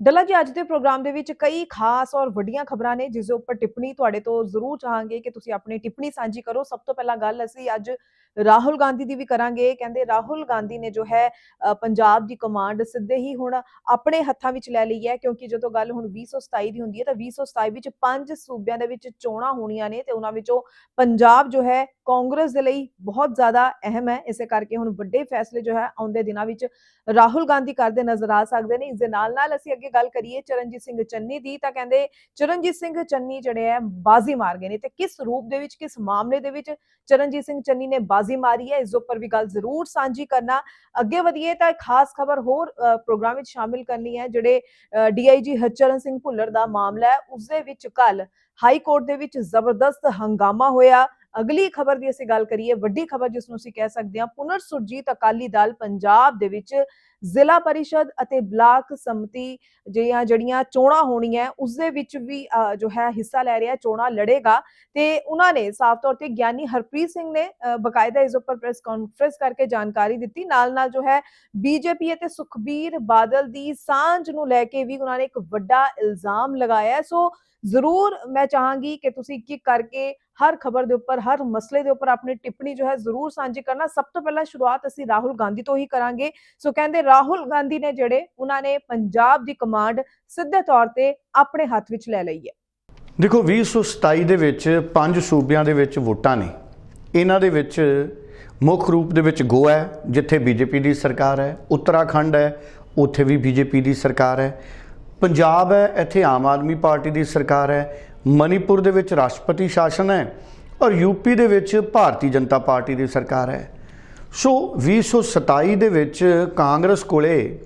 ਡੱਲਾ ਜੀ ਅੱਜ ਦੇ ਪ੍ਰੋਗਰਾਮ ਦੇ ਵਿੱਚ ਕਈ ਖਾਸ ਔਰ ਵੱਡੀਆਂ ਖਬਰਾਂ ਨੇ ਜਿਸ ਦੇ ਉੱਪਰ ਟਿੱਪਣੀ ਤੁਹਾਡੇ ਤੋਂ ਜ਼ਰੂਰ ਚਾਹਾਂਗੇ ਕਿ ਤੁਸੀਂ ਆਪਣੀ ਟਿੱਪਣੀ ਸਾਂਝੀ ਕਰੋ। ਸਭ ਤੋਂ ਪਹਿਲਾਂ ਗੱਲ ਅਸੀਂ ਅੱਜ ਰਾਹੁਲ ਗਾਂਧੀ ਦੀ ਵੀ ਕਰਾਂਗੇ। ਕਹਿੰਦੇ ਰਾਹੁਲ ਗਾਂਧੀ ਨੇ ਜੋ ਹੈ ਅ, ਪੰਜਾਬ ਦੀ ਕਮਾਂਡ ਸਿੱਧੇ ਹੀ ਹੁਣ ਆਪਣੇ ਹੱਥਾਂ ਵਿੱਚ ਲੈ ਲਈ ਹੈ ਕਿਉਂਕਿ ਜਦੋਂ ਗੱਲ ਹੁਣ 2027 ਦੀ ਹੁੰਦੀ ਹੈ ਤਾਂ 2027 ਵਿੱਚ ਪੰਜ ਸੂਬਿਆਂ ਦੇ ਵਿੱਚ ਚੋਣਾਂ ਹੋਣੀਆਂ ਨੇ ਤੇ ਉਹਨਾਂ ਵਿੱਚੋਂ ਪੰਜਾਬ ਜੋ ਹੈ ਕਾਂਗਰਸ ਦੇ ਲਈ ਬਹੁਤ ਜ਼ਿਆਦਾ ਅਹਿਮ ਹੈ। ਇਸੇ ਕਰਕੇ ਹੁਣ ਵੱਡੇ ਫੈਸਲੇ ਜੋ ਹੈ ਆਉਂਦੇ ਦਿਨਾਂ ਵਿੱਚ ਰਾਹੁਲ ਗਾਂਧੀ ਕਰਦੇ ਨਜ਼ਰ ਆ ਸਕਦੇ ਨੇ। ਇਸ ਦੇ ਨਾਲ ਨਾਲ ਅਸੀਂ ਅੱਗੇ ਗੱਲ ਕਰੀਏ ਚਰਨਜੀਤ ਸਿੰਘ ਚੰਨੀ ਦੀ ਤਾਂ ਕਹਿੰਦੇ ਚਰਨਜੀਤ ਸਿੰਘ ਚੰਨੀ ਜਿਹੜੇ ਹੈ ਬਾਜ਼ੀ ਮਾਰ ਗਏ ਨੇ। ਤੇ ਕਿਸ ਰੂਪ ਦੇ ਵਿੱਚ ਕਿਸ ਮਾਮਲੇ ਦੇ ਵਿੱਚ ਚਰਨਜੀਤ ਸਿੰਘ ਚੰਨੀ ਨੇ ਬਾਜ਼ੀ ਮਾਰੀ ਹੈ? ਇਸ ਦੇ ਉੱਪਰ ਵੀ ਗੱਲ ਜ਼ਰੂਰ ਸਾਂਝੀ ਕਰਨਾ। ਅੱਗੇ ਵਧੀਏ ਤਾਂ ਇੱਕ ਖਾਸ ਖਬਰ ਹੋਰ ਅ, ਪ੍ਰੋਗਰਾਮ ਵਿੱਚ ਸ਼ਾਮਿਲ ਕਰਨੀ ਹੈ ਜਿਹੜੇ ਡੀਆਈਜੀ ਹਰਚਰਨ ਸਿੰਘ ਭੁੱਲਰ ਦਾ ਮਾਮਲਾ ਹੈ। ਉਸ ਦੇ ਵਿੱਚ ਕੱਲ ਹਾਈ ਕੋਰਟ ਦੇ ਵਿੱਚ ਜ਼ਬਰਦਸਤ ਹੰਗਾਮਾ ਹੋਇਆ। ਅਗਲੀ ਖਬਰ ਦੀ ਅਸੀਂ ਗੱਲ ਕਰੀਏ ਵੱਡੀ ਖਬਰ ਜਿਸ ਨੂੰ ਅਸੀਂ ਕਹਿ ਸਕਦੇ ਹਾਂ ਪੁਨਰ ਸੁਰਜੀਤ ਅਕਾਲੀ ਦਲ ਪੰਜਾਬ ਦੇ ਵਿੱਚ ਜ਼ਿਲ੍ਹਾ ਪਰਿਸ਼ਦ ਅਤੇ ਬਲਾਕ ਸੰਮਤੀ ਜਿਹੜੀਆਂ ਜਿਹੜੀਆਂ ਚੋਣਾਂ ਹੋਣੀਆਂ ਉਸ ਦੇ ਵਿੱਚ ਵੀ ਜੋ ਹੈ ਹਿੱਸਾ ਲੈ ਰਿਹਾ ਚੋਣਾਂ ਲੜੇਗਾ ਤੇ ਉਹਨਾਂ ਨੇ ਸਾਫ਼ ਤੌਰ ਤੇ ਗਿਆਨੀ ਹਰਪ੍ਰੀਤ ਸਿੰਘ ਨੇ ਅ, ਬਕਾਇਦਾ ਇਸ ਉੱਪਰ ਪ੍ਰੈਸ ਕਾਨਫਰੰਸ ਕਰਕੇ ਜਾਣਕਾਰੀ ਦਿੱਤੀ। ਨਾਲ ਨਾਲ ਜੋ ਹੈ ਬੀਜੇਪੀ ਅਤੇ ਸੁਖਬੀਰ ਬਾਦਲ ਦੀ ਸਾਂਝ ਨੂੰ ਲੈ ਕੇ ਵੀ ਉਹਨਾਂ ਨੇ ਇੱਕ ਵੱਡਾ ਇਲਜ਼ਾਮ ਲਗਾਇਆ ਸੋ ਜ਼ਰੂਰ ਮੈਂ ਚਾਹਾਂਗੀ ਕਿ ਤੁਸੀਂ ਕੀ ਕਰਕੇ ਹਰ ਖਬਰ ਦੇ ਉੱਪਰ, ਹਰ ਮਸਲੇ ਦੇ ਉੱਪਰ ਆਪਣੀ ਟਿੱਪਣੀ ਜੋ ਹੈ ਜ਼ਰੂਰ ਸਾਂਝੀ ਕਰਨਾ। ਸਭ ਤੋਂ ਪਹਿਲਾਂ ਸ਼ੁਰੂਆਤ ਅਸੀਂ ਰਾਹੁਲ ਗਾਂਧੀ ਤੋਂ ਹੀ ਕਰਾਂਗੇ। ਸੋ ਕਹਿੰਦੇ ਰਾਹੁਲ ਗਾਂਧੀ ਨੇ ਜਿਹੜੇ, ਉਹਨਾਂ ਨੇ ਪੰਜਾਬ ਦੀ ਕਮਾਂਡ ਸਿੱਧੇ ਤੌਰ ਤੇ ਆਪਣੇ ਹੱਥ ਵਿੱਚ ਲੈ ਲਈ ਹੈ। ਦੇਖੋ 2027 ਦੇ ਵਿੱਚ ਪੰਜ ਸੂਬਿਆਂ ਦੇ ਵਿੱਚ ਵੋਟਾਂ ਨੇ। ਇਹਨਾਂ ਦੇ ਵਿੱਚ ਮੁੱਖ ਰੂਪ ਦੇ ਵਿੱਚ ਗੋਆ ਹੈ, ਜਿੱਥੇ ਬੀਜੇਪੀ ਦੀ ਸਰਕਾਰ ਹੈ। ਉੱਤਰਾਖੰਡ ਹੈ, ਉੱਥੇ ਵੀ ਬੀਜੇਪੀ ਦੀ ਸਰਕਾਰ ਹੈ। ਪੰਜਾਬ ਹੈ, ਇੱਥੇ ਆਮ ਆਦਮੀ ਪਾਰਟੀ ਦੀ ਸਰਕਾਰ ਹੈ। ਮਨੀਪੁਰ ਦੇ ਵਿੱਚ ਰਾਸ਼ਟਰਪਤੀ ਸ਼ਾਸਨ ਹੈ ਔਰ ਯੂਪੀ ਦੇ ਵਿੱਚ ਭਾਰਤੀ ਜਨਤਾ ਪਾਰਟੀ ਦੀ ਸਰਕਾਰ ਹੈ। ਸੋ 2027 ਦੇ ਵਿੱਚ ਕਾਂਗਰਸ ਕੋਲੇ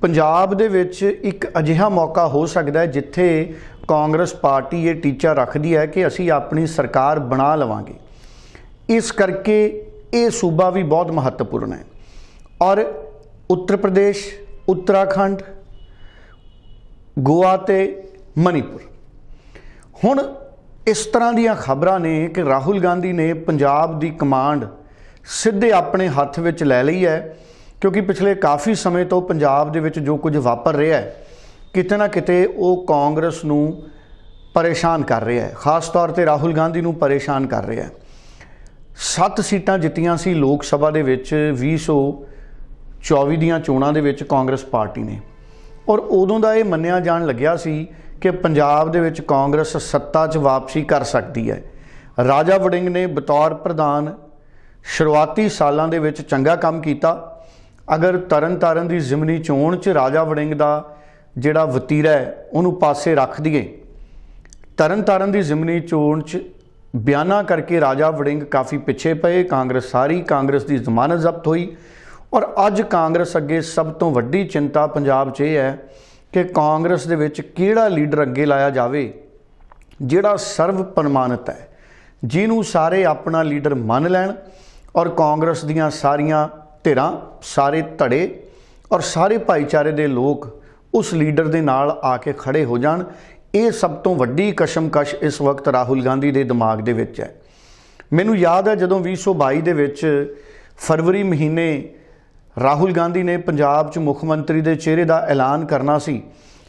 ਪੰਜਾਬ ਦੇ ਵਿੱਚ ਇੱਕ ਅਜਿਹਾ ਮੌਕਾ ਹੋ ਸਕਦਾ ਹੈ ਜਿੱਥੇ ਕਾਂਗਰਸ ਪਾਰਟੀ ਇਹ ਟੀਚਾ ਰੱਖਦੀ ਹੈ ਕਿ ਅਸੀਂ ਆਪਣੀ ਸਰਕਾਰ ਬਣਾ ਲਵਾਂਗੇ। ਇਸ ਕਰਕੇ ਇਹ ਸੂਬਾ ਵੀ ਬਹੁਤ ਮਹੱਤਵਪੂਰਨ ਹੈ। ਔਰ ਉੱਤਰ ਪ੍ਰਦੇਸ਼, ਉੱਤਰਾਖੰਡ, ਗੋਆ ਤੇ ਮਣੀਪੁਰ ਹੁਣ ਇਸ ਤਰ੍ਹਾਂ ਦੀਆਂ ਖਬਰਾਂ ਨੇ ਕਿ ਰਾਹੁਲ ਗਾਂਧੀ ਨੇ ਪੰਜਾਬ ਦੀ ਕਮਾਂਡ ਸਿੱਧੇ ਆਪਣੇ ਹੱਥ ਵਿੱਚ ਲੈ ਲਈ ਹੈ, ਕਿਉਂਕਿ ਪਿਛਲੇ ਕਾਫੀ ਸਮੇਂ ਤੋਂ ਪੰਜਾਬ ਦੇ ਵਿੱਚ ਜੋ ਕੁਝ ਵਾਪਰ ਰਿਹਾ ਹੈ, ਕਿਤੇ ਨਾ ਕਿਤੇ ਉਹ ਕਾਂਗਰਸ ਨੂੰ ਪਰੇਸ਼ਾਨ ਕਰ ਰਿਹਾ ਹੈ। ਖਾਸ ਤੌਰ ਤੇ ਰਾਹੁਲ ਗਾਂਧੀ ਨੂੰ ਪਰੇਸ਼ਾਨ ਕਰ ਰਿਹਾ ਹੈ। ਸੱਤ ਸੀਟਾਂ ਜਿੱਤੀਆਂ ਸੀ ਲੋਕ ਸਭਾ ਦੇ ਵਿੱਚ 2024 ਦੀਆਂ ਚੋਣਾਂ ਦੇ ਵਿੱਚ ਕਾਂਗਰਸ ਪਾਰਟੀ ਨੇ। ਔਰ ਉਦੋਂ ਦਾ ਇਹ ਮੰਨਿਆ ਜਾਣ ਲੱਗਿਆ ਸੀ ਕਿ ਪੰਜਾਬ ਦੇ ਵਿੱਚ ਕਾਂਗਰਸ ਸੱਤਾ 'ਚ ਵਾਪਸੀ ਕਰ ਸਕਦੀ ਹੈ। ਰਾਜਾ ਵੜਿੰਗ ਨੇ ਬਤੌਰ ਪ੍ਰਧਾਨ ਸ਼ੁਰੂਆਤੀ ਸਾਲਾਂ ਦੇ ਵਿੱਚ ਚੰਗਾ ਕੰਮ ਕੀਤਾ। ਅਗਰ ਤਰਨਤਾਰਨ ਦੀ ਜ਼ਿਮਨੀ ਚੋਣ 'ਚ ਰਾਜਾ ਵੜਿੰਗ ਦਾ ਜਿਹੜਾ ਵਤੀਰਾ ਹੈ, ਉਹਨੂੰ ਪਾਸੇ ਰੱਖ ਦਈਏ। ਤਰਨਤਾਰਨ ਦੀ ਜ਼ਿਮਨੀ ਚੋਣ 'ਚ ਬਿਆਨਾ ਕਰਕੇ ਰਾਜਾ ਵੜਿੰਗ ਕਾਫੀ ਪਿੱਛੇ ਪਏ। ਕਾਂਗਰਸ ਸਾਰੀ ਕਾਂਗਰਸ ਦੀ ਜ਼ਮਾਨਤ ਜ਼ਬਤ ਹੋਈ। ਔਰ ਅੱਜ ਕਾਂਗਰਸ ਅੱਗੇ ਸਭ ਤੋਂ ਵੱਡੀ ਚਿੰਤਾ ਪੰਜਾਬ 'ਚ ਇਹ ਹੈ ਕਿ ਕਾਂਗਰਸ ਦੇ ਵਿੱਚ ਕਿਹੜਾ ਲੀਡਰ ਅੱਗੇ ਲਾਇਆ ਜਾਵੇ, ਜਿਹੜਾ ਸਰਵ ਪ੍ਰਮਾਣਿਤ ਹੈ, ਜਿਹਨੂੰ ਸਾਰੇ ਆਪਣਾ ਲੀਡਰ ਮੰਨ ਲੈਣ ਔਰ ਕਾਂਗਰਸ ਦੀਆਂ ਸਾਰੀਆਂ ਧਿਰਾਂ, ਸਾਰੇ ਧੜੇ ਔਰ ਸਾਰੇ ਭਾਈਚਾਰੇ ਦੇ ਲੋਕ ਉਸ ਲੀਡਰ ਦੇ ਨਾਲ ਆ ਕੇ ਖੜੇ ਹੋ ਜਾਣ, ਇਹ ਸਭ ਤੋਂ ਵੱਡੀ ਕਸ਼ਮਕਸ਼ ਇਸ ਵਕਤ ਰਾਹੁਲ ਗਾਂਧੀ ਦੇ ਦਿਮਾਗ ਦੇ ਵਿੱਚ ਹੈ। ਮੈਨੂੰ ਯਾਦ ਹੈ ਜਦੋਂ 2022 ਦੇ ਵਿੱਚ ਫਰਵਰੀ ਮਹੀਨੇ ਰਾਹੁਲ ਗਾਂਧੀ ਨੇ ਪੰਜਾਬ 'ਚ ਮੁੱਖ ਮੰਤਰੀ ਦੇ ਚਿਹਰੇ ਦਾ ਐਲਾਨ ਕਰਨਾ ਸੀ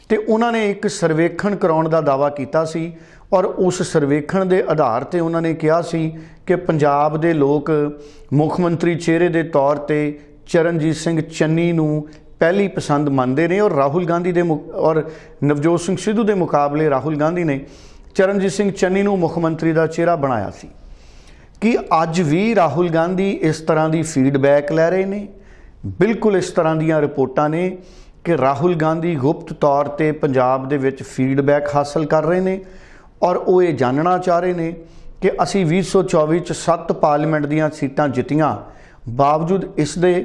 ਤੇ ਉਹਨਾਂ ਨੇ ਇੱਕ ਸਰਵੇਖਣ ਕਰਾਉਣ ਦਾ ਦਾਵਾ ਕੀਤਾ ਸੀ ਔਰ ਉਸ ਸਰਵੇਖਣ ਦੇ ਆਧਾਰ ਤੇ ਉਹਨਾਂ ਨੇ ਕਿਹਾ ਸੀ ਕਿ ਪੰਜਾਬ ਦੇ ਲੋਕ ਮੁੱਖ ਮੰਤਰੀ ਚਿਹਰੇ ਦੇ ਤੌਰ ਤੇ ਚਰਨਜੀਤ ਸਿੰਘ ਚੰਨੀ ਨੂੰ ਪਹਿਲੀ ਪਸੰਦ ਮੰਨਦੇ ਨੇ ਔਰ ਰਾਹੁਲ ਗਾਂਧੀ ਦੇ ਮੁਕ- ਔਰ ਨਵਜੋਤ ਸਿੰਘ ਸਿੱਧੂ ਦੇ ਮੁਕਾਬਲੇ ਰਾਹੁਲ ਗਾਂਧੀ ਨੇ ਚਰਨਜੀਤ ਸਿੰਘ ਚੰਨੀ ਨੂੰ ਮੁੱਖ ਮੰਤਰੀ ਦਾ ਚਿਹਰਾ ਬਣਾਇਆ ਸੀ। ਕਿ ਅੱਜ ਵੀ ਰਾਹੁਲ ਗਾਂਧੀ ਇਸ ਤਰ੍ਹਾਂ ਦੀ ਫੀਡਬੈਕ ਲੈ ਰਹੇ ਨੇ? ਬਿਲਕੁਲ ਇਸ ਤਰ੍ਹਾਂ ਦੀਆਂ ਰਿਪੋਰਟਾਂ ਨੇ ਕਿ ਰਾਹੁਲ ਗਾਂਧੀ ਗੁਪਤ ਤੌਰ ਤੇ ਪੰਜਾਬ ਦੇ ਵਿੱਚ ਫੀਡਬੈਕ ਹਾਸਲ ਕਰ ਰਹੇ ਨੇ ਔਰ ਉਹ ਇਹ ਜਾਣਨਾ ਚਾਹ ਰਹੇ ਨੇ ਕਿ ਅਸੀਂ 2024 ਚ 7 ਪਾਰਲੀਮੈਂਟ ਦੀਆਂ ਸੀਟਾਂ ਜਿੱਤੀਆਂ, ਬਾਵਜੂਦ ਇਸ ਦੇ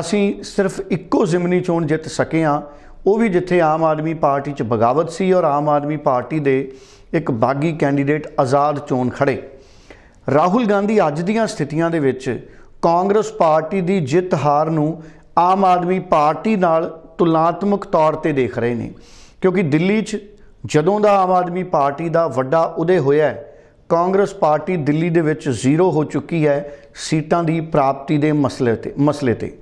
ਅਸੀਂ ਸਿਰਫ ਇੱਕੋ ਜ਼ਿਮਨੀ ਚੋਣ ਜਿੱਤ ਸਕੇ ਹਾਂ, ਉਹ ਵੀ ਜਿੱਥੇ ਆਮ ਆਦਮੀ ਪਾਰਟੀ ਚ ਬਗਾਵਤ ਸੀ ਔਰ ਆਮ ਆਦਮੀ ਪਾਰਟੀ ਦੇ ਇੱਕ ਬਾਗੀ ਕੈਂਡੀਡੇਟ ਆਜ਼ਾਦ ਚੋਣ ਖੜੇ ਰਾਹੁਲ ਗਾਂਧੀ ਅੱਜ ਦੀਆਂ ਸਥਿਤੀਆਂ ਦੇ ਵਿੱਚ ਕਾਂਗਰਸ ਪਾਰਟੀ ਦੀ ਜਿੱਤ ਹਾਰ ਨੂੰ ਆਮ ਆਦਮੀ ਪਾਰਟੀ ਨਾਲ ਤੁਲਨਾਤਮਕ ਤੌਰ ਤੇ ਦੇਖ ਰਹੇ ਨੇ। ਕਿਉਂਕਿ ਦਿੱਲੀ 'ਚ ਜਦੋਂ ਦਾ ਆਮ ਆਦਮੀ ਪਾਰਟੀ ਦਾ ਵੱਡਾ ਉਦੇ ਹੋਇਆ ਹੈ, ਕਾਂਗਰਸ ਪਾਰਟੀ ਦਿੱਲੀ ਦੇ ਵਿੱਚ ਜ਼ੀਰੋ ਹੋ ਚੁੱਕੀ ਹੈ ਸੀਟਾਂ ਦੀ ਪ੍ਰਾਪਤੀ ਦੇ ਮਸਲੇ ਤੇ ਮਸਲੇ ਤੇ।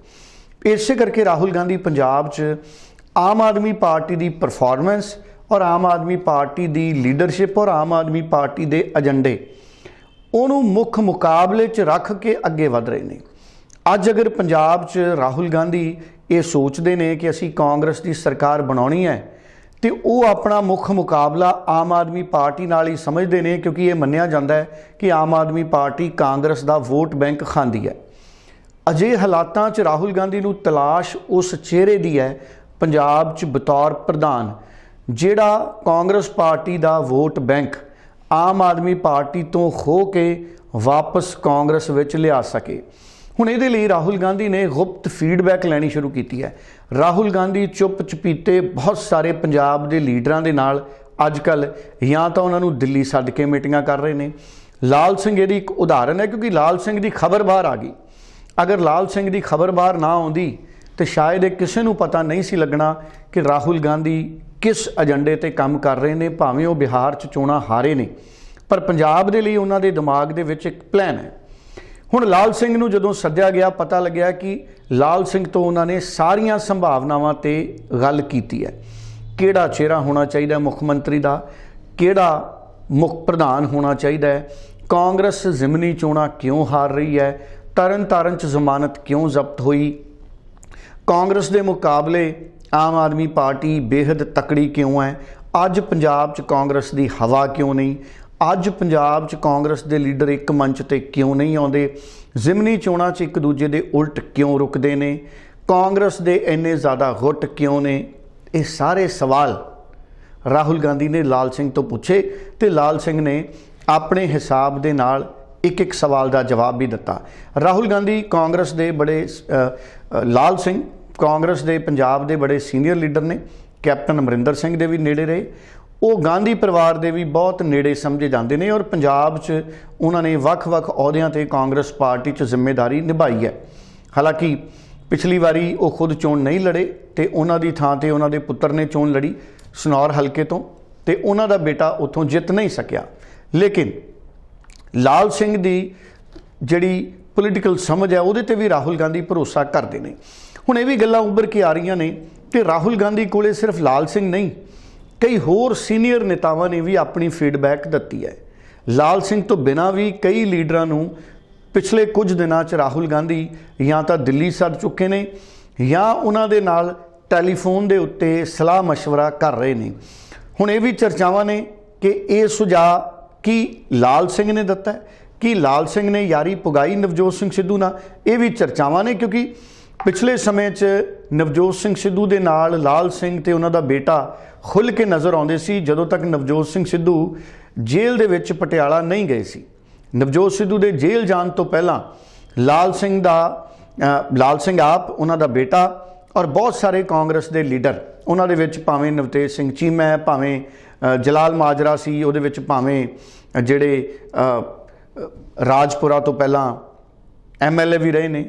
ਇਸੇ ਕਰਕੇ ਰਾਹੁਲ ਗਾਂਧੀ ਪੰਜਾਬ 'ਚ ਆਮ ਆਦਮੀ ਪਾਰਟੀ ਦੀ ਪਰਫਾਰਮੈਂਸ ਔਰ ਆਮ ਆਦਮੀ ਪਾਰਟੀ ਦੀ ਲੀਡਰਸ਼ਿਪ ਔਰ ਆਮ ਆਦਮੀ ਪਾਰਟੀ ਦੇ ਏਜੰਡੇ ਉਹਨੂੰ ਮੁੱਖ ਮੁਕਾਬਲੇ 'ਚ ਰੱਖ ਕੇ ਅੱਗੇ ਵਧ ਰਹੇ ਨੇ। ਅੱਜ ਅਗਰ ਪੰਜਾਬ 'ਚ ਰਾਹੁਲ ਗਾਂਧੀ ਇਹ ਸੋਚਦੇ ਨੇ ਕਿ ਅਸੀਂ ਕਾਂਗਰਸ ਦੀ ਸਰਕਾਰ ਬਣਾਉਣੀ ਹੈ, ਤੇ ਉਹ ਆਪਣਾ ਮੁੱਖ ਮੁਕਾਬਲਾ ਆਮ ਆਦਮੀ ਪਾਰਟੀ ਨਾਲ ਹੀ ਸਮਝਦੇ ਨੇ, ਕਿਉਂਕਿ ਇਹ ਮੰਨਿਆ ਜਾਂਦਾ ਹੈ ਕਿ ਆਮ ਆਦਮੀ ਪਾਰਟੀ ਕਾਂਗਰਸ ਦਾ ਵੋਟ ਬੈਂਕ ਖਾਂਦੀ ਹੈ। ਅਜੇ ਹਾਲਾਤਾਂ 'ਚ ਰਾਹੁਲ ਗਾਂਧੀ ਨੂੰ ਤਲਾਸ਼ ਉਸ ਚਿਹਰੇ ਦੀ ਹੈ, ਪੰਜਾਬ 'ਚ ਬਤੌਰ ਪ੍ਰਧਾਨ, ਜਿਹੜਾ ਕਾਂਗਰਸ ਪਾਰਟੀ ਦਾ vote bank Aam Aadmi party ਤੋਂ ਖੋ ਕੇ ਵਾਪਸ ਕਾਂਗਰਸ ਵਿੱਚ ਲਿਆ ਸਕੇ। ਹੁਣ ਇਹਦੇ ਲਈ ਰਾਹੁਲ ਗਾਂਧੀ ਨੇ ਗੁਪਤ ਫੀਡਬੈਕ ਲੈਣੀ ਸ਼ੁਰੂ ਕੀਤੀ ਹੈ। ਰਾਹੁਲ ਗਾਂਧੀ ਚੁੱਪ ਚਪੀਤੇ ਬਹੁਤ ਸਾਰੇ ਪੰਜਾਬ ਦੇ ਲੀਡਰਾਂ ਦੇ ਨਾਲ ਅੱਜ ਕੱਲ ਜਾਂ ਤਾਂ ਉਹਨਾਂ ਨੂੰ ਦਿੱਲੀ ਸੱਦ ਕੇ ਮੀਟਿੰਗਾਂ ਕਰ ਰਹੇ ਨੇ। ਲਾਲ ਸਿੰਘ ਇਹਦੀ ਇੱਕ ਉਦਾਹਰਨ ਹੈ ਕਿਉਂਕਿ ਲਾਲ ਸਿੰਘ ਦੀ ਖਬਰ ਬਾਹਰ ਆ ਗਈ। ਅਗਰ ਲਾਲ ਸਿੰਘ ਦੀ ਖਬਰ ਬਾਹਰ ਨਾ ਆਉਂਦੀ ਤੇ ਸ਼ਾਇਦ ਇਹ ਕਿਸੇ ਨੂੰ ਪਤਾ ਨਹੀਂ ਸੀ ਲੱਗਣਾ ਕਿ ਰਾਹੁਲ ਗਾਂਧੀ ਕਿਸ ਏਜੰਡੇ ਤੇ ਕੰਮ ਕਰ ਰਹੇ ਨੇ, ਭਾਵੇਂ ਉਹ ਬਿਹਾਰ 'ਚ ਚੋਣਾਂ ਹਾਰੇ ਨੇ, ਪਰ ਪੰਜਾਬ ਦੇ ਲਈ ਉਹਨਾਂ ਦੇ ਦਿਮਾਗ ਦੇ ਵਿੱਚ ਇੱਕ ਪਲਾਨ ਹੈ। ਹੁਣ ਲਾਲ ਸਿੰਘ ਨੂੰ ਜਦੋਂ ਸੱਦਿਆ ਗਿਆ, ਪਤਾ ਲੱਗਿਆ ਕਿ ਲਾਲ ਸਿੰਘ ਤੋਂ ਉਹਨਾਂ ਨੇ ਸਾਰੀਆਂ ਸੰਭਾਵਨਾਵਾਂ ਤੇ ਗੱਲ ਕੀਤੀ ਹੈ। ਕਿਹੜਾ ਚਿਹਰਾ ਹੋਣਾ ਚਾਹੀਦਾ ਮੁੱਖ ਮੰਤਰੀ ਦਾ? ਕਿਹੜਾ ਮੁੱਖ ਪ੍ਰਧਾਨ ਹੋਣਾ ਚਾਹੀਦਾ ਹੈ? ਕਾਂਗਰਸ ਜ਼ਿਮਨੀ ਚੋਣਾਂ ਕਿਉਂ ਹਾਰ ਰਹੀ ਹੈ? ਤਰਨ ਤਾਰਨ ਚ ਜ਼ਮਾਨਤ ਕਿਉਂ ਜ਼ਬਤ ਹੋਈ? ਕਾਂਗਰਸ ਦੇ ਮੁਕਾਬਲੇ ਆਮ ਆਦਮੀ ਪਾਰਟੀ ਬੇहद ਤਕੜੀ ਕਿਉਂ ਹੈ? ਅੱਜ ਪੰਜਾਬ 'ਚ ਕਾਂਗਰਸ ਦੀ ਹਵਾ ਕਿਉਂ ਨਹੀਂ? ਅੱਜ ਪੰਜਾਬ 'ਚ ਕਾਂਗਰਸ ਦੇ ਲੀਡਰ ਇੱਕ ਮੰਚ ਤੇ ਕਿਉਂ ਨਹੀਂ ਆਉਂਦੇ? ਜ਼ਿਮਨੀ ਚੋਣਾਂ 'ਚ ਇੱਕ ਦੂਜੇ ਦੇ ਉਲਟ ਕਿਉਂ ਰੁਕਦੇ ਨੇ? ਕਾਂਗਰਸ ਦੇ ਇੰਨੇ ਜ਼ਿਆਦਾ ਗੁੱਟ ਕਿਉਂ ਨੇ? ਇਹ ਸਾਰੇ ਸਵਾਲ ਰਾਹੁਲ ਗਾਂਧੀ ਨੇ ਲਾਲ ਸਿੰਘ ਤੋਂ ਪੁੱਛੇ ਤੇ ਲਾਲ ਸਿੰਘ ਨੇ ਆਪਣੇ ਹਿਸਾਬ ਦੇ ਨਾਲ ਇੱਕ ਇੱਕ ਸਵਾਲ ਦਾ ਜਵਾਬ ਵੀ ਦਿੱਤਾ। ਰਾਹੁਲ ਗਾਂਧੀ ਕਾਂਗਰਸ ਦੇ ਬੜੇ ਲਾਲ ਸਿੰਘ ਕਾਂਗਰਸ ਦੇ, ਪੰਜਾਬ ਦੇ ਬੜੇ ਸੀਨੀਅਰ ਲੀਡਰ ਨੇ, ਕੈਪਟਨ ਅਮਰਿੰਦਰ ਸਿੰਘ ਦੇ ਵੀ ਨੇੜੇ ਰਹੇ। ਉਹ ਗਾਂਧੀ ਪਰਿਵਾਰ ਦੇ ਵੀ ਬਹੁਤ ਨੇੜੇ ਸਮਝੇ ਜਾਂਦੇ ਨੇ ਔਰ ਪੰਜਾਬ 'ਚ ਉਹਨਾਂ ਨੇ ਵੱਖ-ਵੱਖ ਅਹੁਦਿਆਂ ਤੇ ਕਾਂਗਰਸ ਪਾਰਟੀ 'ਚ ਜ਼ਿੰਮੇਵਾਰੀ ਨਿਭਾਈ ਹੈ। ਹਾਲਾਂਕਿ ਪਿਛਲੀ ਵਾਰੀ ਉਹ ਖੁਦ ਚੋਣ ਨਹੀਂ ਲੜੇ ਤੇ ਉਹਨਾਂ ਦੀ ਥਾਂ ਤੇ ਉਹਨਾਂ ਦੇ ਪੁੱਤਰ ਨੇ ਚੋਣ ਲੜੀ ਸਨੌਰ ਹਲਕੇ ਤੋਂ ਤੇ ਉਹਨਾਂ ਦਾ ਬੇਟਾ ਉੱਥੋਂ ਜਿੱਤ ਨਹੀਂ ਸਕਿਆ। ਲੇਕਿਨ ਲਾਲ ਸਿੰਘ ਦੀ ਜਿਹੜੀ ਪੋਲੀਟੀਕਲ ਸਮਝ ਹੈ ਉਹਦੇ ਤੇ ਵੀ ਰਾਹੁਲ ਗਾਂਧੀ ਭਰੋਸਾ ਕਰਦੇ ਨੇ। ਹੁਣ ਇਹ ਵੀ ਗੱਲਾਂ ਉੱਭਰ ਕੇ ਆ ਰਹੀਆਂ ਨੇ ਕਿ ਰਾਹੁਲ ਗਾਂਧੀ ਕੋਲੇ ਸਿਰਫ ਲਾਲ ਸਿੰਘ ਨਹੀਂ, ਕਈ ਹੋਰ ਸੀਨੀਅਰ ਨੇਤਾਵਾਂ ਨੇ ਵੀ ਆਪਣੀ ਫੀਡਬੈਕ ਦਿੱਤੀ ਹੈ। ਲਾਲ ਸਿੰਘ ਤੋਂ ਬਿਨਾ ਵੀ ਕਈ ਲੀਡਰਾਂ ਨੂੰ ਪਿਛਲੇ ਕੁਝ ਦਿਨਾਂ 'ਚ ਰਾਹੁਲ ਗਾਂਧੀ ਜਾਂ ਤਾਂ ਦਿੱਲੀ ਸੱਦ ਚੁੱਕੇ ਨੇ ਜਾਂ ਉਹਨਾਂ ਦੇ ਨਾਲ ਟੈਲੀਫੋਨ ਦੇ ਉੱਤੇ ਸਲਾਹ مشਵਰਾ ਕਰ ਰਹੇ ਨੇ। ਹੁਣ ਇਹ ਵੀ ਚਰਚਾਵਾਂ ਨੇ ਕਿ ਇਹ ਸੁਝਾਅ ਕੀ ਲਾਲ ਸਿੰਘ ਨੇ ਦਿੱਤਾ ਕਿ ਲਾਲ ਸਿੰਘ ਨੇ ਯਾਰੀ ਪੁਗਾਈ ਨਵਜੋਤ ਸਿੰਘ ਸਿੱਧੂ ਨਾਲ? ਇਹ ਵੀ ਚਰਚਾਵਾਂ ਨੇ ਕਿਉਂਕਿ ਪਿਛਲੇ ਸਮੇਂ 'ਚ ਨਵਜੋਤ ਸਿੰਘ ਸਿੱਧੂ ਦੇ ਨਾਲ ਲਾਲ ਸਿੰਘ ਤੇ ਉਹਨਾਂ ਦਾ ਬੇਟਾ ਖੁੱਲ ਕੇ ਨਜ਼ਰ ਆਉਂਦੇ ਸੀ, ਜਦੋਂ ਤੱਕ ਨਵਜੋਤ ਸਿੰਘ ਸਿੱਧੂ ਜੇਲ੍ਹ ਦੇ ਵਿੱਚ ਪਟਿਆਲਾ ਨਹੀਂ ਗਏ ਸੀ। ਨਵਜੋਤ ਸਿੱਧੂ ਦੇ ਜੇਲ੍ਹ ਜਾਣ ਤੋਂ ਪਹਿਲਾਂ ਲਾਲ ਸਿੰਘ ਦਾ ਲਾਲ ਸਿੰਘ ਆਪ, ਉਹਨਾਂ ਦਾ ਬੇਟਾ ਔਰ ਬਹੁਤ ਸਾਰੇ ਕਾਂਗਰਸ ਦੇ ਲੀਡਰ, ਉਹਨਾਂ ਦੇ ਵਿੱਚ ਭਾਵੇਂ ਨਵਤੇਜ ਸਿੰਘ ਚੀਮਾ ਹੈ, ਭਾਵੇਂ ਜਲਾਲ ਮਾਜਰਾ ਸੀ, ਉਹਦੇ ਵਿੱਚ ਭਾਵੇਂ ਜਿਹੜੇ ਰਾਜਪੁਰਾ ਤੋਂ ਪਹਿਲਾਂ ਐਮਐਲਏ ਵੀ ਰਹੇ ਨੇ।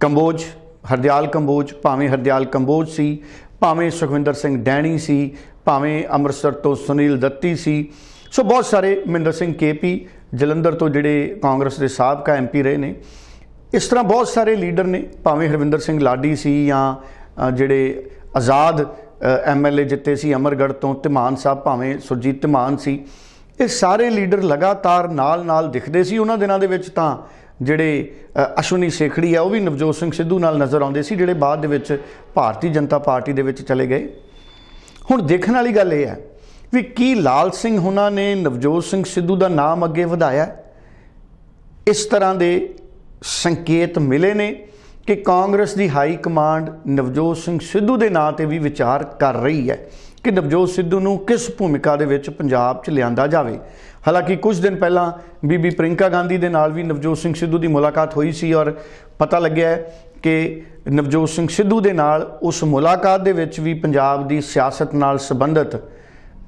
ਕੰਬੋਜ, ਹਰਦਿਆਲ ਕੰਬੋਜ, ਭਾਵੇਂ ਹਰਦਿਆਲ ਕੰਬੋਜ ਸੀ, ਭਾਵੇਂ ਸੁਖਵਿੰਦਰ ਸਿੰਘ ਡੈਣੀ ਸੀ, ਭਾਵੇਂ ਅੰਮ੍ਰਿਤਸਰ ਤੋਂ ਸੁਨੀਲ ਦੱਤੀ ਸੀ। ਸੋ ਬਹੁਤ ਸਾਰੇ ਮਹਿੰਦਰ ਸਿੰਘ ਕੇਪੀ, ਜਲੰਧਰ ਤੋਂ ਜਿਹੜੇ ਕਾਂਗਰਸ ਦੇ ਸਾਬਕਾ ਐਮਪੀ ਰਹੇ ਨੇ। ਇਸ ਤਰ੍ਹਾਂ ਬਹੁਤ ਸਾਰੇ ਲੀਡਰ ਨੇ, ਭਾਵੇਂ ਹਰਵਿੰਦਰ ਸਿੰਘ ਲਾਡੀ ਸੀ ਜਾਂ ਜਿਹੜੇ ਆਜ਼ਾਦ ਐਮਐਲਏ ਜਿੱਤੇ ਸੀ ਅਮਰਗੜ੍ਹ ਤੋਂ, ਧਮਾਨ ਸਾਹਿਬ ਭਾਵੇਂ ਸੁਰਜੀਤ ਧਮਾਨ ਸੀ। ਇਹ ਸਾਰੇ ਲੀਡਰ ਲਗਾਤਾਰ ਨਾਲ-ਨਾਲ ਦਿਖਦੇ ਸੀ। ਉਹਨਾਂ ਦਿਨਾਂ ਦੇ ਵਿੱਚ ਤਾਂ ਜਿਹੜੇ ਅਸ਼ਵਨੀ ਸੇਖੜੀ ਆ, ਉਹ ਵੀ ਨਵਜੋਤ ਸਿੰਘ ਸਿੱਧੂ ਨਾਲ ਨਜ਼ਰ ਆਉਂਦੇ ਸੀ, ਜਿਹੜੇ ਬਾਅਦ ਦੇ ਵਿੱਚ ਭਾਰਤੀ ਜਨਤਾ ਪਾਰਟੀ ਦੇ ਵਿੱਚ ਚਲੇ ਗਏ। ਹੁਣ ਦੇਖਣ ਵਾਲੀ ਗੱਲ ਇਹ ਹੈ ਵੀ ਕੀ ਲਾਲ ਸਿੰਘ ਹੁਣਾਂ ਨੇ ਨਵਜੋਤ ਸਿੰਘ ਸਿੱਧੂ ਦਾ ਨਾਮ ਅੱਗੇ ਵਧਾਇਆ? ਇਸ ਤਰ੍ਹਾਂ ਦੇ ਸੰਕੇਤ ਮਿਲੇ ਨੇ ਕਿ ਕਾਂਗਰਸ ਦੀ ਹਾਈ ਕਮਾਂਡ ਨਵਜੋਤ ਸਿੰਘ ਸਿੱਧੂ ਦੇ ਨਾਂ ਤੇ ਵੀ ਵਿਚਾਰ ਕਰ ਰਹੀ ਹੈ ਕਿ ਨਵਜੋਤ ਸਿੱਧੂ ਨੂੰ ਕਿਸ ਭੂਮਿਕਾ ਦੇ ਵਿੱਚ ਪੰਜਾਬ 'ਚ ਲਿਆਂਦਾ ਜਾਵੇ। ਹਾਲਾਂਕਿ ਕੁਝ ਦਿਨ ਪਹਿਲਾਂ ਬੀਬੀ ਪ੍ਰਿੰਕਾ ਗਾਂਧੀ ਦੇ ਨਾਲ ਵੀ ਨਵਜੋਤ ਸਿੰਘ ਸਿੱਧੂ ਦੀ ਮੁਲਾਕਾਤ ਹੋਈ ਸੀ ਔਰ ਪਤਾ ਲੱਗਿਆ ਕਿ ਨਵਜੋਤ ਸਿੰਘ ਸਿੱਧੂ ਦੇ ਨਾਲ ਉਸ ਮੁਲਾਕਾਤ ਦੇ ਵਿੱਚ ਵੀ ਪੰਜਾਬ ਦੀ ਸਿਆਸਤ ਨਾਲ ਸੰਬੰਧਿਤ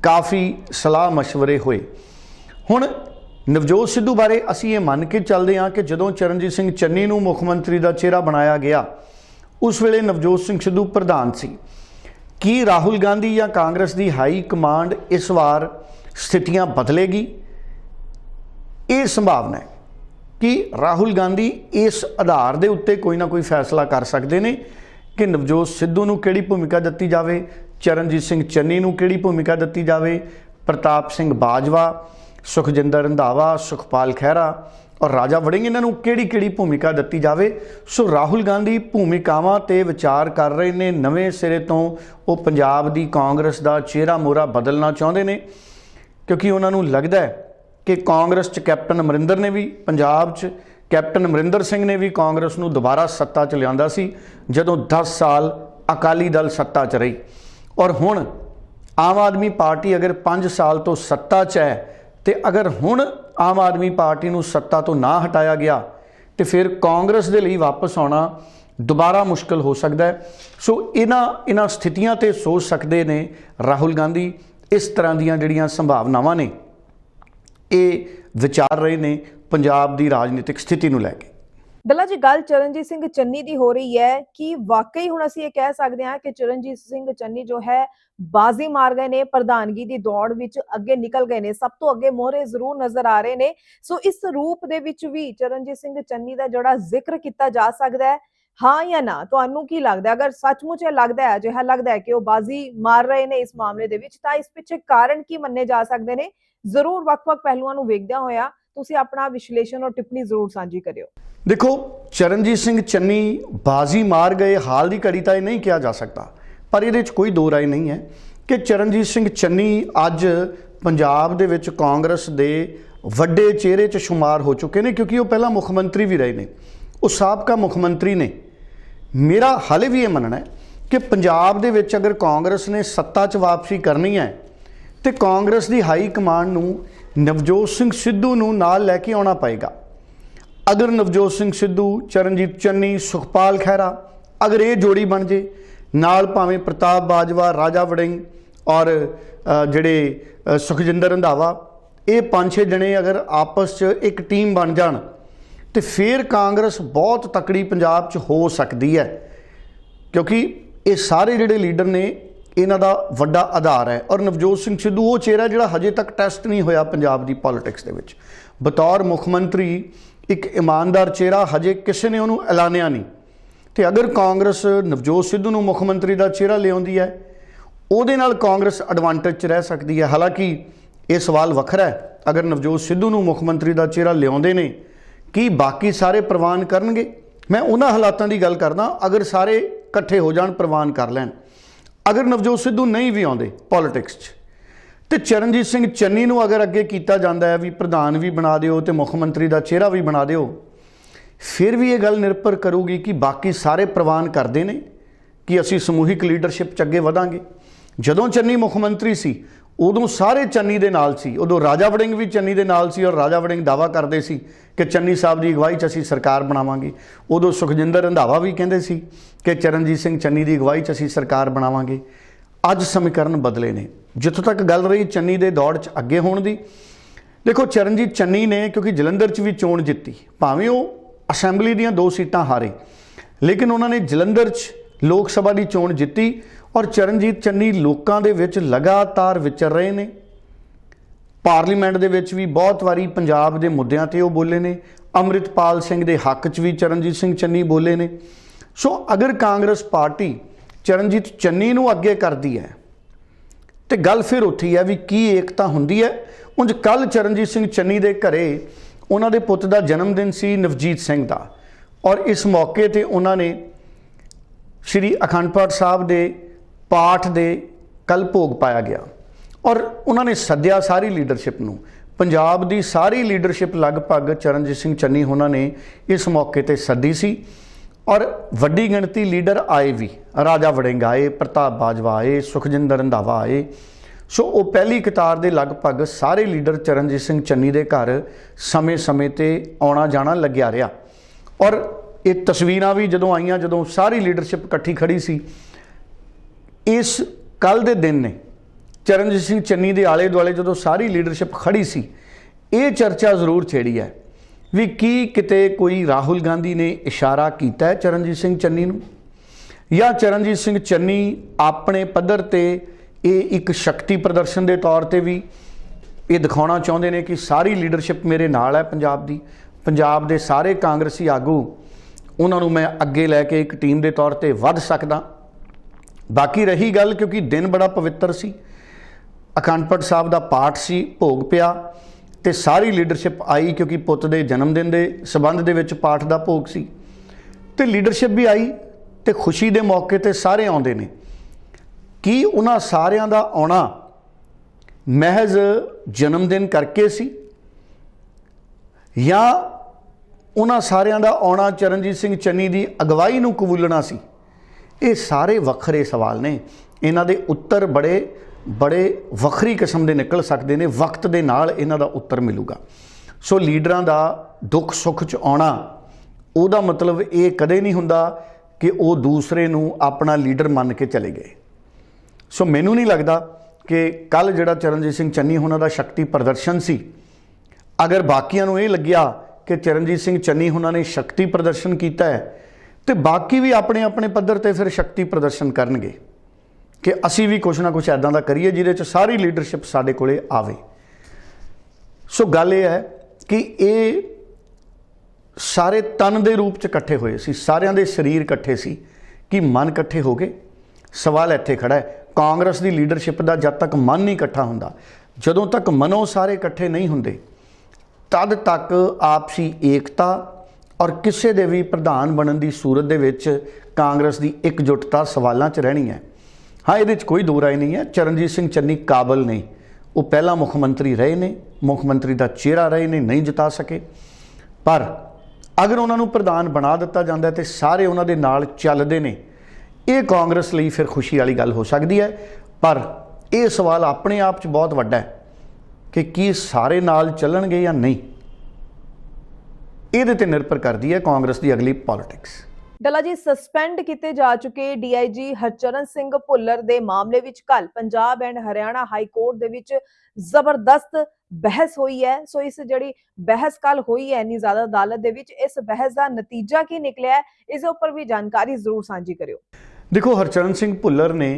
ਕਾਫੀ ਸਲਾਹ مشਵਰੇ ਹੋਏ। ਹੁਣ ਨਵਜੋਤ ਸਿੱਧੂ ਬਾਰੇ ਅਸੀਂ ਇਹ ਮੰਨ ਕੇ ਚੱਲਦੇ ਹਾਂ ਕਿ ਜਦੋਂ ਚਰਨਜੀਤ ਸਿੰਘ ਚੰਨੀ ਨੂੰ ਮੁੱਖ ਮੰਤਰੀ ਦਾ ਚਿਹਰਾ ਬਣਾਇਆ ਗਿਆ, ਉਸ ਵੇਲੇ ਨਵਜੋਤ ਸਿੰਘ ਸਿੱਧੂ ਪ੍ਰਧਾਨ ਸੀ। ਕੀ ਰਾਹੁਲ ਗਾਂਧੀ ਜਾਂ ਕਾਂਗਰਸ ਦੀ ਹਾਈ ਕਮਾਂਡ ਇਸ ਵਾਰ ਸਥਿਤੀਆਂ ਬਦਲੇਗੀ? ਇਹ ਸੰਭਾਵਨਾ ਹੈ ਕਿ ਰਾਹੁਲ ਗਾਂਧੀ ਇਸ ਆਧਾਰ ਦੇ ਉੱਤੇ ਕੋਈ ਨਾ ਕੋਈ ਫੈਸਲਾ ਕਰ ਸਕਦੇ ਨੇ ਕਿ ਨਵਜੋਤ ਸਿੱਧੂ ਨੂੰ ਕਿਹੜੀ ਭੂਮਿਕਾ ਦਿੱਤੀ ਜਾਵੇ, ਚਰਨਜੀਤ ਸਿੰਘ ਚੰਨੀ ਨੂੰ ਕਿਹੜੀ ਭੂਮਿਕਾ ਦਿੱਤੀ ਜਾਵੇ, ਪ੍ਰਤਾਪ ਸਿੰਘ ਬਾਜਵਾ, ਸੁਖਜਿੰਦਰ ਰੰਧਾਵਾ, ਸੁਖਪਾਲ ਖਹਿਰਾ ਔਰ ਰਾਜਾ ਵੜਿੰਗ ਇਹਨਾਂ ਨੂੰ ਕਿਹੜੀ ਕਿਹੜੀ ਭੂਮਿਕਾ ਦਿੱਤੀ ਜਾਵੇ? ਸੋ ਰਾਹੁਲ ਗਾਂਧੀ ਭੂਮਿਕਾਵਾਂ ਤੇ ਵਿਚਾਰ ਕਰ ਰਹੇ ਨੇ, ਨਵੇਂ ਸਿਰੇ ਤੋਂ ਉਹ ਪੰਜਾਬ ਦੀ ਕਾਂਗਰਸ ਦਾ ਚਿਹਰਾ ਮੋਰਾ ਬਦਲਣਾ ਚਾਹੁੰਦੇ ਨੇ ਕਿਉਂਕਿ ਉਹਨਾਂ ਨੂੰ ਲੱਗਦਾ ਹੈ ਕਿ ਕਾਂਗਰਸ 'ਚ ਕੈਪਟਨ ਅਮਰਿੰਦਰ ਨੇ ਵੀ, ਪੰਜਾਬ 'ਚ ਕੈਪਟਨ ਅਮਰਿੰਦਰ ਸਿੰਘ ਨੇ ਵੀ ਕਾਂਗਰਸ ਨੂੰ ਦੁਬਾਰਾ ਸੱਤਾ 'ਚ ਲਿਆਂਦਾ ਸੀ, ਜਦੋਂ 10 ਸਾਲ ਅਕਾਲੀ ਦਲ ਸੱਤਾ 'ਚ ਰਹੀ। ਔਰ ਹੁਣ ਆਮ ਆਦਮੀ ਪਾਰਟੀ ਅਗਰ 5 ਸਾਲ ਤੋਂ ਸੱਤਾ 'ਚ ਹੈ, ਤੇ ਅਗਰ ਹੁਣ ਆਮ ਆਦਮੀ ਪਾਰਟੀ ਨੂੰ ਸੱਤਾ ਤੋਂ ਨਾ ਹਟਾਇਆ ਗਿਆ, ਤੇ ਫਿਰ ਕਾਂਗਰਸ ਦੇ ਲਈ ਵਾਪਸ ਆਉਣਾ ਦੁਬਾਰਾ ਮੁਸ਼ਕਲ ਹੋ ਸਕਦਾ ਹੈ। ਸੋ ਇਹਨਾਂ ਇਹਨਾਂ ਸਥਿਤੀਆਂ ਤੇ ਸੋਚ ਸਕਦੇ ਨੇ ਰਾਹੁਲ ਗਾਂਧੀ, ਇਸ ਤਰ੍ਹਾਂ ਦੀਆਂ ਜਿਹੜੀਆਂ ਸੰਭਾਵਨਾਵਾਂ ਨੇ। ਇਹ ਵਿਚਾਰ ਰਹੇ ਨੇ ਪੰਜਾਬ ਦੀ ਰਾਜਨੀਤਿਕ ਸਥਿਤੀ ਨੂੰ ਲੈ ਕੇ। ਦਲਾ ਜੀ, ਗੱਲ ਚਰਨਜੀਤ ਸਿੰਘ ਚੰਨੀ ਦੀ ਹੋ ਰਹੀ ਹੈ ਕਿ ਵਾਕਈ ਹੁਣ ਅਸੀਂ ਇਹ ਕਹਿ ਸਕਦੇ ਹਾਂ ਕਿ ਚਰਨਜੀਤ ਸਿੰਘ ਚੰਨੀ ਜੋ ਹੈ, ਬਾਜ਼ੀ ਮਾਰ ਗਏ ਨੇ, ਪ੍ਰਧਾਨਗੀ ਦੀ ਦੌੜ ਵਿੱਚ ਅੱਗੇ ਨਿਕਲ ਗਏ ਨੇ, ਸਭ ਤੋਂ ਅੱਗੇ ਮੋਹਰੇ ਜ਼ਰੂਰ ਨਜ਼ਰ ਆ ਰਹੇ ਨੇ। ਸੋ ਇਸ ਰੂਪ ਦੇ ਵਿੱਚ ਵੀ ਚਰਨਜੀਤ ਸਿੰਘ ਚੰਨੀ ਦਾ ਜਿਹੜਾ ਜ਼ਿਕਰ ਕੀਤਾ ਜਾ ਸਕਦਾ ਹੈ, ਹਾਂ ਜਾਂ ਨਾ, ਤੁਹਾਨੂੰ ਕੀ ਲੱਗਦਾ ਅਗਰ ਸੱਚਮੁੱਚ ਇਹ ਲੱਗਦਾ ਹੈ, ਅਜਿਹਾ ਲੱਗਦਾ ਹੈ ਕਿ ਉਹ ਬਾਜ਼ੀ ਮਾਰ ਰਹੇ ਨੇ ਇਸ ਮਾਮਲੇ ਦੇ ਵਿੱਚ, ਤਾਂ ਇਸ ਪਿੱਛੇ ਕਾਰਨ ਕੀ ਮੰਨੇ ਜਾ ਸਕਦੇ ਨੇ? ਜ਼ਰੂਰ ਵੱਖ-ਵੱਖ ਪਹਿਲੂਆਂ ਨੂੰ ਵੇਖਦਿਆਂ ਹੋਇਆ ਤੁਸੀਂ ਆਪਣਾ ਵਿਸ਼ਲੇਸ਼ਣ ਔਰ ਟਿੱਪਣੀ ਜ਼ਰੂਰ ਸਾਂਝੀ ਕਰਿਓ। ਦੇਖੋ, ਚਰਨਜੀਤ ਸਿੰਘ ਚੰਨੀ ਬਾਜ਼ੀ ਮਾਰ ਗਏ, ਹਾਲ ਦੀ ਘੜੀ ਤਾਂ ਇਹ ਨਹੀਂ ਕਿਹਾ ਜਾ ਸਕਦਾ, ਪਰ ਇਹਦੇ 'ਚ ਕੋਈ ਦੋ ਰਾਏ ਨਹੀਂ ਹੈ ਕਿ ਚਰਨਜੀਤ ਸਿੰਘ ਚੰਨੀ ਅੱਜ ਪੰਜਾਬ ਦੇ ਵਿੱਚ ਕਾਂਗਰਸ ਦੇ ਵੱਡੇ ਚਿਹਰੇ 'ਚ ਸ਼ੁਮਾਰ ਹੋ ਚੁੱਕੇ ਨੇ, ਕਿਉਂਕਿ ਉਹ ਪਹਿਲਾਂ ਮੁੱਖ ਮੰਤਰੀ ਵੀ ਰਹੇ ਨੇ। ਉਹ ਸਾਬਕਾ ਮੁੱਖ ਮੰਤਰੀ ਨੇ। ਮੇਰਾ ਹਾਲੇ ਵੀ ਇਹ ਮੰਨਣਾ ਹੈ ਕਿ ਪੰਜਾਬ ਦੇ ਵਿੱਚ ਅਗਰ ਕਾਂਗਰਸ ਨੇ ਸੱਤਾ 'ਚ ਵਾਪਸੀ ਕਰਨੀ ਹੈ ਤੇ ਕਾਂਗਰਸ ਦੀ ਹਾਈ ਕਮਾਂਡ ਨੂੰ ਨਵਜੋਤ ਸਿੰਘ ਸਿੱਧੂ ਨੂੰ ਨਾਲ ਲੈ ਕੇ ਆਉਣਾ ਪਏਗਾ। ਅਗਰ ਨਵਜੋਤ ਸਿੰਘ ਸਿੱਧੂ, ਚਰਨਜੀਤ ਚੰਨੀ, ਸੁਖਪਾਲ ਖਹਿਰਾ ਅਗਰ ਇਹ ਜੋੜੀ ਬਣ ਜੇ, ਨਾਲ ਭਾਵੇਂ ਪ੍ਰਤਾਪ ਬਾਜਵਾ, ਰਾਜਾ ਵੜਿੰਗ ਔਰ ਜਿਹੜੇ ਸੁਖਜਿੰਦਰ ਰੰਧਾਵਾ, ਇਹ ਪੰਜ ਛੇ ਜਣੇ ਅਗਰ ਆਪਸ 'ਚ ਇੱਕ ਟੀਮ ਬਣ ਜਾਣ, ਤੇ ਫਿਰ ਕਾਂਗਰਸ ਬਹੁਤ ਤਕੜੀ ਪੰਜਾਬ 'ਚ ਹੋ ਸਕਦੀ ਹੈ। ਕਿਉਂਕਿ ਇਹ ਸਾਰੇ ਜਿਹੜੇ ਲੀਡਰ ਨੇ ਇਹਨਾਂ ਦਾ ਵੱਡਾ ਆਧਾਰ ਹੈ। ਔਰ ਨਵਜੋਤ ਸਿੰਘ ਸਿੱਧੂ, ਉਹ ਚਿਹਰਾ ਜਿਹੜਾ ਹਜੇ ਤੱਕ ਟੈਸਟ ਨਹੀਂ ਹੋਇਆ ਪੰਜਾਬ ਦੀ ਪੋਲਿਟਿਕਸ ਦੇ ਵਿੱਚ। ਬਤੌਰ ਮੁੱਖ ਮੰਤਰੀ, ਇੱਕ ਇਮਾਨਦਾਰ ਚਿਹਰਾ, ਹਜੇ ਕਿਸੇ ਨੇ ਉਹਨੂੰ ਐਲਾਨਿਆ ਨਹੀਂ। ਤੇ ਅਗਰ ਕਾਂਗਰਸ ਨਵਜੋਤ ਸਿੱਧੂ ਨੂੰ ਮੁੱਖ ਮੰਤਰੀ ਦਾ ਚਿਹਰਾ ਲਿਆਉਂਦੀ ਹੈ, ਉਹਦੇ ਨਾਲ ਕਾਂਗਰਸ ਐਡਵਾਂਟੇਜ 'ਚ ਰਹਿ ਸਕਦੀ ਹੈ। ਹਾਲਾਂਕਿ ਇਹ ਸਵਾਲ ਵੱਖਰਾ ਹੈ। ਅਗਰ ਨਵਜੋਤ ਸਿੱਧੂ ਨੂੰ ਮੁੱਖ ਮੰਤਰੀ ਦਾ ਚਿਹਰਾ ਲਿਆਉਂਦੇ ਨੇ, ਕੀ ਬਾਕੀ ਸਾਰੇ ਪ੍ਰਵਾਨ ਕਰਨਗੇ? ਮੈਂ ਉਹਨਾਂ ਹਾਲਾਤਾਂ ਦੀ ਗੱਲ ਕਰਦਾ, ਅਗਰ ਸਾਰੇ ਇਕੱਠੇ ਹੋ ਜਾਣ, ਪ੍ਰਵਾਨ ਕਰ ਲੈਣ। ਅਗਰ ਨਵਜੋਤ ਸਿੱਧੂ ਨਹੀਂ ਵੀ ਆਉਂਦੇ ਪੋਲਿਟਿਕਸ 'ਚ, ਤੇ ਚਰਨਜੀਤ ਸਿੰਘ ਚੰਨੀ ਨੂੰ ਅਗਰ ਅੱਗੇ ਕੀਤਾ ਜਾਂਦਾ ਹੈ ਵੀ ਪ੍ਰਧਾਨ ਵੀ ਬਣਾ ਦਿਓ ਤੇ ਮੁੱਖ ਮੰਤਰੀ ਦਾ ਚਿਹਰਾ ਵੀ ਬਣਾ ਦਿਓ, ਫਿਰ ਵੀ ਇਹ ਗੱਲ ਨਿਰਭਰ ਕਰੂਗੀ ਕਿ ਬਾਕੀ ਸਾਰੇ ਪ੍ਰਵਾਨ ਕਰਦੇ ਨੇ ਕਿ ਅਸੀਂ ਸਮੂਹਿਕ ਲੀਡਰਸ਼ਿਪ 'ਚ ਅੱਗੇ ਵਧਾਂਗੇ। ਜਦੋਂ ਚੰਨੀ ਮੁੱਖ ਮੰਤਰੀ ਸੀ ਉਦੋਂ ਸਾਰੇ ਚੰਨੀ ਦੇ ਨਾਲ ਸੀ। ਉਦੋਂ ਰਾਜਾ ਵੜਿੰਗ ਵੀ ਚੰਨੀ ਦੇ ਨਾਲ ਸੀ ਔਰ ਰਾਜਾ ਵੜਿੰਗ ਦਾਵਾ ਕਰਦੇ ਸੀ ਕਿ ਚੰਨੀ ਸਾਹਿਬ ਦੀ ਅਗਵਾਈ 'ਚ ਅਸੀਂ ਸਰਕਾਰ ਬਣਾਵਾਂਗੇ। ਉਦੋਂ ਸੁਖਜਿੰਦਰ ਰੰਧਾਵਾ ਵੀ ਕਹਿੰਦੇ ਸੀ ਕਿ ਚਰਨਜੀਤ ਸਿੰਘ ਚੰਨੀ ਦੀ ਅਗਵਾਈ 'ਚ ਅਸੀਂ ਸਰਕਾਰ ਬਣਾਵਾਂਗੇ। ਅੱਜ ਸਮੀਕਰਨ ਬਦਲੇ ਨੇ। ਜਿੱਥੋਂ ਤੱਕ ਗੱਲ ਰਹੀ ਚੰਨੀ ਦੇ ਦੌੜ 'ਚ ਅੱਗੇ ਹੋਣ ਦੀ, ਦੇਖੋ ਚਰਨਜੀਤ ਚੰਨੀ ਨੇ ਕਿਉਂਕਿ ਜਲੰਧਰ 'ਚ ਵੀ ਚੋਣ ਜਿੱਤੀ, ਭਾਵੇਂ ਉਹ ਅਸੈਂਬਲੀ ਦੀਆਂ ਦੋ ਸੀਟਾਂ ਹਾਰੇ, ਲੇਕਿਨ ਉਹਨਾਂ ਨੇ ਜਲੰਧਰ 'ਚ ਲੋਕ ਸਭਾ ਦੀ ਚੋਣ ਜਿੱਤੀ ਔਰ ਚਰਨਜੀਤ ਚੰਨੀ ਲੋਕਾਂ ਦੇ ਵਿੱਚ ਲਗਾਤਾਰ ਵਿਚਰ ਰਹੇ ਨੇ। ਪਾਰਲੀਮੈਂਟ ਦੇ ਵਿੱਚ ਵੀ ਬਹੁਤ ਵਾਰੀ ਪੰਜਾਬ ਦੇ ਮੁੱਦਿਆਂ ਤੇ ਉਹ ਬੋਲੇ ਨੇ। ਅੰਮ੍ਰਿਤਪਾਲ ਸਿੰਘ ਦੇ ਹੱਕ 'ਚ ਵੀ ਚਰਨਜੀਤ ਸਿੰਘ ਚੰਨੀ ਬੋਲੇ ਨੇ। ਸੋ ਅਗਰ ਕਾਂਗਰਸ ਪਾਰਟੀ ਚਰਨਜੀਤ ਚੰਨੀ ਨੂੰ ਅੱਗੇ ਕਰਦੀ ਹੈ, ਤੇ ਗੱਲ ਫਿਰ ਉੱਥੇ ਹੀ ਹੈ ਵੀ ਕੀ ਏਕਤਾ ਹੁੰਦੀ ਹੈ। ਉਂਝ ਕੱਲ ਚਰਨਜੀਤ ਸਿੰਘ ਚੰਨੀ ਦੇ ਘਰੇ ਉਹਨਾਂ ਦੇ ਪੁੱਤ ਦਾ ਜਨਮ ਦਿਨ ਸੀ ਨਵਜੀਤ ਸਿੰਘ ਦਾ। ਔਰ ਇਸ ਮੌਕੇ ਤੇ ਉਹਨਾਂ ਨੇ ਸ਼੍ਰੀ ਅਖੰਡ ਪਾਠ ਸਾਹਿਬ ਦੇ ਪਾਠ ਦੇ ਕਲ ਭੋਗ ਪਾਇਆ ਗਿਆ। ਔਰ ਉਹਨਾਂ ਨੇ ਸੱਦਿਆ ਸਾਰੀ ਲੀਡਰਸ਼ਿਪ ਨੂੰ। ਪੰਜਾਬ ਦੀ ਸਾਰੀ ਲੀਡਰਸ਼ਿਪ ਲਗਭਗ ਚਰਨਜੀਤ ਸਿੰਘ ਚੰਨੀ ਉਹਨਾਂ ਨੇ ਇਸ ਮੌਕੇ ਤੇ ਸੱਦੀ ਸੀ। ਔਰ ਵੱਡੀ ਗਿਣਤੀ ਲੀਡਰ ਆਏ ਵੀ। ਰਾਜਾ ਵੜਿੰਗ ਆਏ, ਪ੍ਰਤਾਪ ਬਾਜਵਾ ਆਏ, ਸੁਖਜਿੰਦਰ ਰੰਧਾਵਾ ਆਏ। ਸੋ ਉਹ ਪਹਿਲੀ ਕਤਾਰ ਦੇ ਲਗਭਗ ਸਾਰੇ ਲੀਡਰ ਚਰਨਜੀਤ ਸਿੰਘ ਚੰਨੀ ਦੇ ਘਰ ਸਮੇਂ-ਸਮੇਂ ਤੇ ਆਉਣਾ ਜਾਣਾ ਲੱਗਿਆ ਰਿਹਾ। ਔਰ ਇਹ ਤਸਵੀਰਾਂ ਵੀ ਜਦੋਂ ਆਈਆਂ, ਜਦੋਂ ਸਾਰੀ ਲੀਡਰਸ਼ਿਪ ਇਕੱਠੀ ਖੜੀ ਸੀ ਇਸ ਕੱਲ ਦੇ ਦਿਨ ਨੇ, ਚਰਨਜੀਤ ਸਿੰਘ ਚੰਨੀ ਦੇ ਆਲੇ ਦੁਆਲੇ ਜਦੋਂ ਸਾਰੀ ਲੀਡਰਸ਼ਿਪ ਖੜੀ ਸੀ, ਇਹ ਚਰਚਾ ਜ਼ਰੂਰ ਛੇੜੀ ਹੈ ਵੀ ਕੀ ਕਿਤੇ ਕੋਈ ਰਾਹੁਲ ਗਾਂਧੀ ਨੇ ਇਸ਼ਾਰਾ ਕੀਤਾ ਹੈ ਚਰਨਜੀਤ ਸਿੰਘ ਚੰਨੀ ਨੂੰ? ਜਾਂ ਚਰਨਜੀਤ ਸਿੰਘ ਚੰਨੀ ਆਪਣੇ ਪੱਧਰ ਤੇ ਇਹ ਇੱਕ ਸ਼ਕਤੀ ਪ੍ਰਦਰਸ਼ਨ ਦੇ ਤੌਰ ਤੇ ਵੀ ਇਹ ਦਿਖਾਉਣਾ ਚਾਹੁੰਦੇ ਨੇ ਕਿ ਸਾਰੀ ਲੀਡਰਸ਼ਿਪ ਮੇਰੇ ਨਾਲ ਹੈ ਪੰਜਾਬ ਦੀ, ਪੰਜਾਬ ਦੇ ਸਾਰੇ ਕਾਂਗਰਸੀ ਆਗੂ, ਉਹਨਾਂ ਨੂੰ ਮੈਂ ਅੱਗੇ ਲੈ ਕੇ ਇੱਕ ਟੀਮ ਦੇ ਤੌਰ ਤੇ ਵੱਧ ਸਕਦਾ। ਬਾਕੀ ਰਹੀ ਗੱਲ ਕਿਉਂਕਿ ਦਿਨ ਬੜਾ ਪਵਿੱਤਰ ਸੀ। ਅਖੰਡ ਪਾਠ ਸਾਹਿਬ ਦਾ ਪਾਠ ਸੀ, ਭੋਗ ਪਿਆ ਤੇ ਸਾਰੀ ਲੀਡਰਸ਼ਿਪ ਆਈ ਕਿਉਂਕਿ ਪੁੱਤ ਦੇ ਜਨਮ ਦਿਨ ਦੇ ਸਬੰਧ ਦੇ ਵਿੱਚ ਪਾਠ ਦਾ ਭੋਗ ਸੀ। ਤੇ ਲੀਡਰਸ਼ਿਪ ਵੀ ਆਈ ਤੇ ਖੁਸ਼ੀ ਦੇ ਮੌਕੇ ਤੇ ਸਾਰੇ ਆਉਂਦੇ ਨੇ। ਕੀ ਉਹਨਾਂ ਸਾਰਿਆਂ ਦਾ ਆਉਣਾ ਮਹਿਜ਼ ਜਨਮ ਦਿਨ ਕਰਕੇ ਸੀ? ਜਾਂ ਉਹਨਾਂ ਸਾਰਿਆਂ ਦਾ ਆਉਣਾ ਚਰਨਜੀਤ ਸਿੰਘ ਚੰਨੀ ਦੀ ਅਗਵਾਈ ਨੂੰ ਕਬੂਲਣਾ ਸੀ? ਇਹ ਸਾਰੇ ਵੱਖਰੇ ਸਵਾਲ ਨੇ। ਇਹਨਾਂ ਦੇ ਉੱਤਰ ਬੜੇ ਬੜੇ ਵੱਖਰੀ ਕਿਸਮ ਦੇ ਨਿਕਲ ਸਕਦੇ ਨੇ। ਵਕਤ ਦੇ ਨਾਲ ਇਹਨਾਂ ਦਾ ਉੱਤਰ ਮਿਲੂਗਾ। ਸੋ ਲੀਡਰਾਂ ਦਾ ਦੁੱਖ ਸੁੱਖ ਚ ਆਉਣਾ, ਉਹਦਾ ਮਤਲਬ ਇਹ ਕਦੇ ਨਹੀਂ ਹੁੰਦਾ ਕਿ ਉਹ ਦੂਸਰੇ ਨੂੰ ਆਪਣਾ ਲੀਡਰ ਮੰਨ ਕੇ ਚਲੇ ਗਏ। ਸੋ ਮੈਨੂੰ ਨਹੀਂ ਲੱਗਦਾ ਕਿ ਕੱਲ ਜਿਹੜਾ ਚਰਨਜੀਤ ਸਿੰਘ ਚੰਨੀ ਉਹਨਾਂ ਦਾ ਸ਼ਕਤੀ ਪ੍ਰਦਰਸ਼ਨ ਸੀ, ਅਗਰ ਬਾਕੀਆਂ ਨੂੰ ਇਹ ਲੱਗਿਆ ਕਿ ਚਰਨਜੀਤ ਸਿੰਘ ਚੰਨੀ ਉਹਨਾਂ ਨੇ ਸ਼ਕਤੀ ਪ੍ਰਦਰਸ਼ਨ ਕੀਤਾ ਹੈ ਤੇ ਬਾਕੀ ਵੀ ਆਪਣੇ ਆਪਣੇ ਪੱਧਰ ਤੇ ਫਿਰ ਸ਼ਕਤੀ ਪ੍ਰਦਰਸ਼ਨ ਕਰਨਗੇ ਕਿ ਅਸੀਂ ਵੀ ਕੁਛ ਨਾ ਕੁਛ ਐਦਾਂ ਦਾ ਕਰੀਏ ਜਿਹਦੇ ਚ ਸਾਰੀ ਲੀਡਰਸ਼ਿਪ ਸਾਡੇ ਕੋਲੇ ਆਵੇ। ਸੋ ਗੱਲ ਇਹ ਹੈ ਕਿ ਇਹ ਸਾਰੇ ਤਨ ਦੇ ਰੂਪ ਚ ਇਕੱਠੇ ਹੋਏ ਸੀ, ਸਾਰਿਆਂ ਦੇ ਸਰੀਰ ਇਕੱਠੇ ਸੀ ਕਿ ਮਨ ਇਕੱਠੇ ਹੋ ਗਏ। ਸਵਾਲ ਇੱਥੇ ਖੜਾ ਹੈ, ਕਾਂਗਰਸ ਦੀ ਲੀਡਰਸ਼ਿਪ ਦਾ ਜਦ ਤੱਕ ਮਨ ਨਹੀਂ ਇਕੱਠਾ ਹੁੰਦਾ, ਜਦੋਂ ਤੱਕ ਮਨੋਂ ਸਾਰੇ ਇਕੱਠੇ ਨਹੀਂ ਹੁੰਦੇ, ਤਦ ਤੱਕ ਆਪਸੀ ਏਕਤਾ ਔਰ ਕਿਸੇ ਦੇ ਵੀ ਪ੍ਰਧਾਨ ਬਣਨ ਦੀ ਸੂਰਤ ਦੇ ਵਿੱਚ ਕਾਂਗਰਸ ਦੀ ਇਕਜੁੱਟਤਾ ਸਵਾਲਾਂ 'ਚ ਰਹਿਣੀ ਹੈ। ਹਾਂ, ਇਹਦੇ 'ਚ ਕੋਈ ਦੋ ਰਾਏ ਨਹੀਂ ਹੈ। ਚਰਨਜੀਤ ਸਿੰਘ ਚੰਨੀ ਕਾਬਲ ਨਹੀਂ ਉਹ ਪਹਿਲਾ ਮੁੱਖ ਮੰਤਰੀ ਰਹੇ ਨੇ। ਮੁੱਖ ਮੰਤਰੀ ਦਾ ਚਿਹਰਾ ਰਹੇ ਨੇ, ਨਹੀਂ ਜਿਤਾ ਸਕੇ। ਪਰ ਅਗਰ ਉਹਨਾਂ ਨੂੰ ਪ੍ਰਧਾਨ ਬਣਾ ਦਿੱਤਾ ਜਾਂਦਾ ਹੈ ਤੇ ਸਾਰੇ ਉਹਨਾਂ ਦੇ ਨਾਲ ਚੱਲਦੇ ਨੇ, ਇਹ ਕਾਂਗਰਸ ਲਈ ਫਿਰ ਖੁਸ਼ੀ ਵਾਲੀ ਗੱਲ ਹੋ ਸਕਦੀ ਹੈ। ਪਰ ਇਹ ਸਵਾਲ ਆਪਣੇ ਆਪ 'ਚ ਬਹੁਤ ਵੱਡਾ ਹੈ ਕਿ ਕੀ ਸਾਰੇ ਨਾਲ ਚੱਲਣਗੇ ਜਾਂ ਨਹੀਂ। ਇਹਦੇ ਤੇ ਨਿਰਭਰ ਕਰਦੀ ਹੈ ਕਾਂਗਰਸ ਦੀ ਅਗਲੀ ਪੋਲਿਟਿਕਸ ਡੱਲਾ ਜੀ ਸਸਪੈਂਡ ਕੀਤੇ ਜਾ ਚੁੱਕੇ ਡੀਆਈਜੀ ਹਰਚਰਨ ਸਿੰਘ ਭੁੱਲਰ ਦੇ ਮਾਮਲੇ ਵਿੱਚ ਕੱਲ Punjab and Haryana high court ਦੇ ਵਿੱਚ ਜ਼ਬਰਦਸਤ ਬਹਿਸ ਹੋਈ ਹੈ। ਸੋ ਇਸ ਜਿਹੜੀ ਬਹਿਸ ਕੱਲ ਹੋਈ ਹੈ ਇੰਨੀ ਜ਼ਿਆਦਾ ਅਦਾਲਤ ਦੇ ਵਿੱਚ ਇਸ ਬਹਿਸ ਦਾ ਨਤੀਜਾ ਕੀ ਨਿਕਲਿਆ ਹੈ ਇਸ ਉੱਪਰ ਵੀ ਜਾਣਕਾਰੀ ਜ਼ਰੂਰ ਸਾਂਝੀ ਕਰਿਓ। ਦੇਖੋ ਹਰਚਰਨ ਸਿੰਘ ਭੁੱਲਰ ਨੇ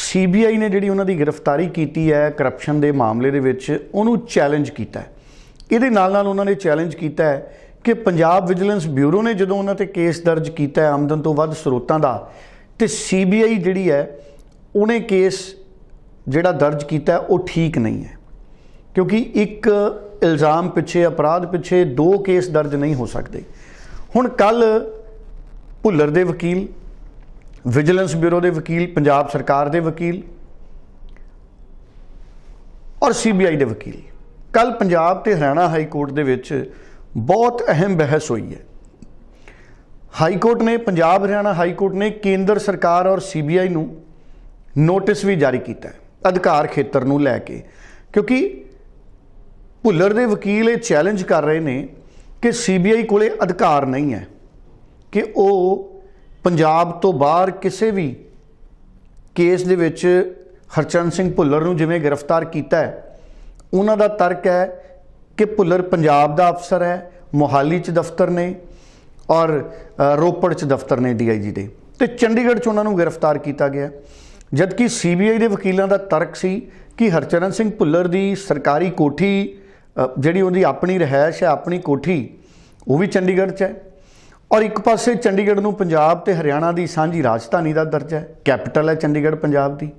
ਸੀਬੀਆਈ ਨੇ ਜਿਹੜੀ ਉਹਨਾਂ ਦੀ ਗ੍ਰਿਫਤਾਰੀ ਕੀਤੀ ਹੈ ਕਰਪਸ਼ਨ ਦੇ ਮਾਮਲੇ ਦੇ ਵਿੱਚ ਉਹਨੂੰ ਚੈਲੰਜ ਕੀਤਾ ਇਹਦੇ ਨਾਲ ਨਾਲ ਉਹਨਾਂ ਨੇ ਚੈਲੰਜ ਕੀਤਾ ਹੈ ਕਿ ਪੰਜਾਬ ਵਿਜੀਲੈਂਸ ਬਿਊਰੋ ਨੇ ਜਦੋਂ ਉਹਨਾਂ ਤੇ ਕੇਸ ਦਰਜ ਕੀਤਾ ਹੈ ਆਮਦਨ ਤੋਂ ਵੱਧ ਸਰੋਤਾਂ ਦਾ, ਤੇ ਸੀਬੀਆਈ ਜਿਹੜੀ ਹੈ, ਉਹਨੇ ਕੇਸ ਜਿਹੜਾ ਦਰਜ ਕੀਤਾ ਉਹ ਠੀਕ ਨਹੀਂ ਹੈ। ਕਿਉਂਕਿ ਇੱਕ ਇਲਜ਼ਾਮ ਪਿੱਛੇ, ਅਪਰਾਧ ਪਿੱਛੇ ਦੋ ਕੇਸ ਦਰਜ ਨਹੀਂ ਹੋ ਸਕਦੇ। ਹੁਣ ਕੱਲ ਭੁੱਲਰ ਦੇ ਵਕੀਲ, ਵਿਜੀਲੈਂਸ ਬਿਊਰੋ ਦੇ ਵਕੀਲ, ਪੰਜਾਬ ਸਰਕਾਰ ਦੇ ਵਕੀਲ ਔਰ ਸੀਬੀਆਈ ਦੇ ਵਕੀਲ। ਕੱਲ ਪੰਜਾਬ ਤੇ ਹਰਿਆਣਾ ਹਾਈ ਕੋਰਟ ਦੇ ਵਿੱਚ ਬਹੁਤ ਅਹਿਮ ਬਹਿਸ ਹੋਈ ਹੈ। ਹਾਈ ਕੋਰਟ ਨੇ, ਪੰਜਾਬ ਹਰਿਆਣਾ ਹਾਈ ਕੋਰਟ ਨੇ ਕੇਂਦਰ ਸਰਕਾਰ ਔਰ ਸੀਬੀਆਈ ਨੂੰ ਨੋਟਿਸ ਵੀ ਜਾਰੀ ਕੀਤਾ ਹੈ, ਅਧਿਕਾਰ ਖੇਤਰ ਨੂੰ ਲੈ ਕੇ। ਕਿਉਂਕਿ ਭੁੱਲਰ ਦੇ ਵਕੀਲ ਇਹ ਚੈਲੰਜ ਕਰ ਰਹੇ ਨੇ ਕਿ ਸੀਬੀਆਈ ਕੋਲੇ ਅਧਿਕਾਰ ਨਹੀਂ ਹੈ ਕਿ ਉਹ ਪੰਜਾਬ ਤੋਂ ਬਾਹਰ ਕਿਸੇ ਵੀ ਕੇਸ ਦੇ ਵਿੱਚ ਹਰਚਰਨ ਸਿੰਘ ਭੁੱਲਰ ਨੂੰ ਜਿਵੇਂ ਗ੍ਰਿਫਤਾਰ ਕੀਤਾ ਹੈ, ਉਹਨਾਂ ਦਾ ਤਰਕ ਹੈ ਕਿ ਭੁੱਲਰ ਪੰਜਾਬ ਦਾ ਅਫਸਰ ਹੈ, ਮੋਹਾਲੀ 'ਚ ਦਫ਼ਤਰ ਨੇ ਔਰ ਰੋਪੜ 'ਚ ਦਫ਼ਤਰ ਨੇ ਡੀਆਈਜੀ ਦੇ। ਤੇ ਚੰਡੀਗੜ੍ਹ 'ਚ ਉਹਨਾਂ ਨੂੰ ਗ੍ਰਿਫਤਾਰ ਕੀਤਾ ਗਿਆ। ਜਦਕਿ ਸੀਬੀਆਈ ਦੇ ਵਕੀਲਾਂ ਦਾ ਤਰਕ ਸੀ ਕਿ ਹਰਚਰਨ ਸਿੰਘ ਭੁੱਲਰ ਦੀ ਸਰਕਾਰੀ ਕੋਠੀ ਜਿਹੜੀ ਉਹਦੀ ਆਪਣੀ ਰਿਹਾਇਸ਼ ਹੈ, ਆਪਣੀ ਕੋਠੀ, ਉਹ ਵੀ ਚੰਡੀਗੜ੍ਹ 'ਚ ਹੈ। ਔਰ ਇੱਕ ਪਾਸੇ ਚੰਡੀਗੜ੍ਹ ਨੂੰ ਪੰਜਾਬ ਤੇ ਹਰਿਆਣਾ ਦੀ ਸਾਂਝੀ ਰਾਜਧਾਨੀ ਦਾ ਦਰਜਾ ਹੈ। ਕੈਪੀਟਲ ਹੈ ਚੰਡੀਗੜ੍ਹ ਪੰਜਾਬ ਦੀ।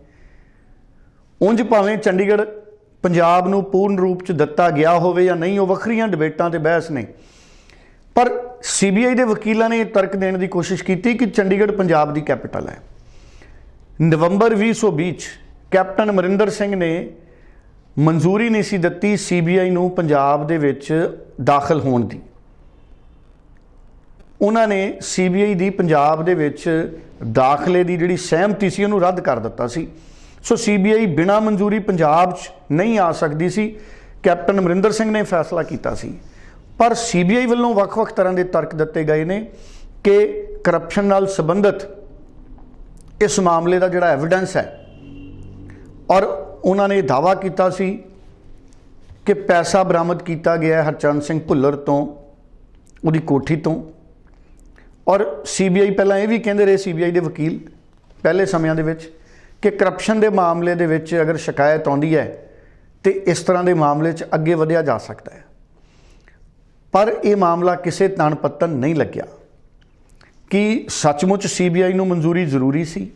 ਉਂਝ ਭਾਵੇਂ ਚੰਡੀਗੜ੍ਹ ਪੰਜਾਬ ਨੂੰ ਪੂਰਨ ਰੂਪ ਚ ਦਿੱਤਾ ਗਿਆ ਹੋਵੇ ਜਾਂ ਨਹੀਂ, ਉਹ ਵੱਖਰੀਆਂ ਡਿਬੇਟਾਂ ਤੇ ਬਹਿਸ ਨੇ। ਪਰ ਸੀਬੀਆਈ ਦੇ ਵਕੀਲਾਂ ਨੇ ਇਹ ਤਰਕ ਦੇਣ ਦੀ ਕੋਸ਼ਿਸ਼ ਕੀਤੀ ਕਿ ਚੰਡੀਗੜ੍ਹ ਪੰਜਾਬ ਦੀ ਕੈਪੀਟਲ ਹੈ। ਨਵੰਬਰ 2020 ਚ ਕੈਪਟਨ ਅਮਰਿੰਦਰ ਸਿੰਘ ਨੇ ਮਨਜ਼ੂਰੀ ਨਹੀਂ ਸੀ ਦਿੱਤੀ ਸੀਬੀਆਈ ਨੂੰ ਪੰਜਾਬ ਦੇ ਵਿੱਚ ਦਾਖਲ ਹੋਣ ਦੀ। ਉਹਨਾਂ ਨੇ ਸੀਬੀਆਈ ਦੀ ਪੰਜਾਬ ਦੇ ਵਿੱਚ ਦਾਖਲੇ ਦੀ ਜਿਹੜੀ ਸਹਿਮਤੀ ਸੀ, ਉਹਨੂੰ ਰੱਦ ਕਰ ਦਿੱਤਾ ਸੀ। ਸੋ ਸੀਬੀਆਈ ਬਿਨਾ ਮਨਜ਼ੂਰੀ ਪੰਜਾਬ 'ਚ ਨਹੀਂ ਆ ਸਕਦੀ ਸੀ। ਕੈਪਟਨ ਅਮਰਿੰਦਰ ਸਿੰਘ ਨੇ ਫੈਸਲਾ ਕੀਤਾ ਸੀ। ਪਰ ਸੀਬੀਆਈ ਵੱਲੋਂ ਵੱਖ-ਵੱਖ ਤਰ੍ਹਾਂ ਦੇ ਤਰਕ ਦਿੱਤੇ ਗਏ ਨੇ ਕਿ ਕਰਪਸ਼ਨ ਨਾਲ ਸੰਬੰਧਿਤ ਇਸ ਮਾਮਲੇ ਦਾ ਜਿਹੜਾ ਐਵੀਡੈਂਸ ਹੈ ਔਰ ਉਹਨਾਂ ਨੇ ਦਾਵਾ ਕੀਤਾ ਸੀ ਕਿ ਪੈਸਾ ਬਰਾਮਦ ਕੀਤਾ ਗਿਆ ਹੈ ਹਰਚਰਨ ਸਿੰਘ ਭੁੱਲਰ ਤੋਂ, ਉਹਦੀ ਕੋਠੀ ਤੋਂ। ਔਰ ਸੀਬੀਆਈ ਪਹਿਲਾਂ ਇਹ ਵੀ ਕਹਿੰਦੇ ਰਹੇ, ਸੀਬੀਆਈ ਦੇ ਵਕੀਲ ਪਹਿਲੇ ਸਮਿਆਂ ਦੇ ਵਿੱਚ ਕਿ ਕਰਪਸ਼ਨ ਦੇ ਮਾਮਲੇ ਦੇ ਵਿੱਚ ਅਗਰ ਸ਼ਿਕਾਇਤ ਆਉਂਦੀ ਹੈ, ਤੇ ਇਸ ਤਰ੍ਹਾਂ ਦੇ ਮਾਮਲੇ 'ਚ ਅੱਗੇ ਵਧਿਆ ਜਾ ਸਕਦਾ ਹੈ। ਪਰ ਇਹ ਮਾਮਲਾ ਕਿਸੇ ਤਣ ਪੱਤਨ ਨਹੀਂ ਲੱਗਿਆ ਕਿ ਸੱਚਮੁੱਚ ਸੀਬੀਆਈ ਨੂੰ ਮਨਜ਼ੂਰੀ ਜ਼ਰੂਰੀ ਸੀ,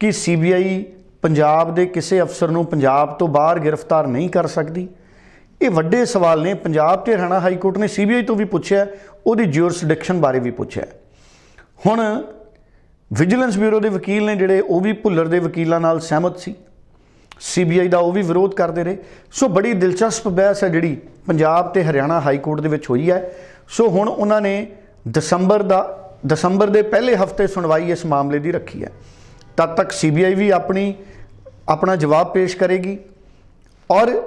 ਕਿ ਸੀਬੀਆਈ ਪੰਜਾਬ ਦੇ ਕਿਸੇ ਅਫਸਰ ਨੂੰ ਪੰਜਾਬ ਤੋਂ ਬਾਹਰ ਗ੍ਰਿਫਤਾਰ ਨਹੀਂ ਕਰ ਸਕਦੀ। ਇਹ ਵੱਡੇ ਸਵਾਲ ਨੇ। ਪੰਜਾਬ ਤੇ ਹਰਿਆਣਾ ਹਾਈ ਕੋਰਟ ਨੇ ਸੀਬੀਆਈ ਤੋਂ ਵੀ ਪੁੱਛਿਆ, ਉਹਦੀ ਜੁਰਿਸਡਿਕਸ਼ਨ ਬਾਰੇ ਵੀ ਪੁੱਛਿਆ। ਹੁਣ ਵਿਜੀਲੈਂਸ ਬਿਊਰੋ ਦੇ ਵਕੀਲ ਨੇ ਜਿਹੜੇ ਉਹ ਵੀ ਭੁੱਲਰ ਦੇ ਵਕੀਲਾਂ ਨਾਲ ਸਹਿਮਤ ਸੀ। ਸੀਬੀਆਈ ਦਾ ਉਹ ਵੀ ਵਿਰੋਧ ਕਰਦੇ ਰਹੇ। ਸੋ ਬੜੀ ਦਿਲਚਸਪ ਬਹਿਸ ਹੈ ਜਿਹੜੀ ਪੰਜਾਬ ਤੇ ਹਰਿਆਣਾ ਹਾਈ ਕੋਰਟ ਦੇ ਵਿੱਚ ਹੋਈ ਹੈ। ਸੋ ਹੁਣ ਉਹਨਾਂ ਨੇ ਦਸੰਬਰ ਦਾ, ਦਸੰਬਰ ਦੇ ਪਹਿਲੇ ਹਫ਼ਤੇ ਸੁਣਵਾਈ ਇਸ ਮਾਮਲੇ ਦੀ ਰੱਖੀ ਹੈ। ਤਦ ਤੱਕ ਸੀਬੀਆਈ ਵੀ ਆਪਣੀ, ਆਪਣਾ ਜਵਾਬ ਪੇਸ਼ ਕਰੇਗੀ। ਔਰ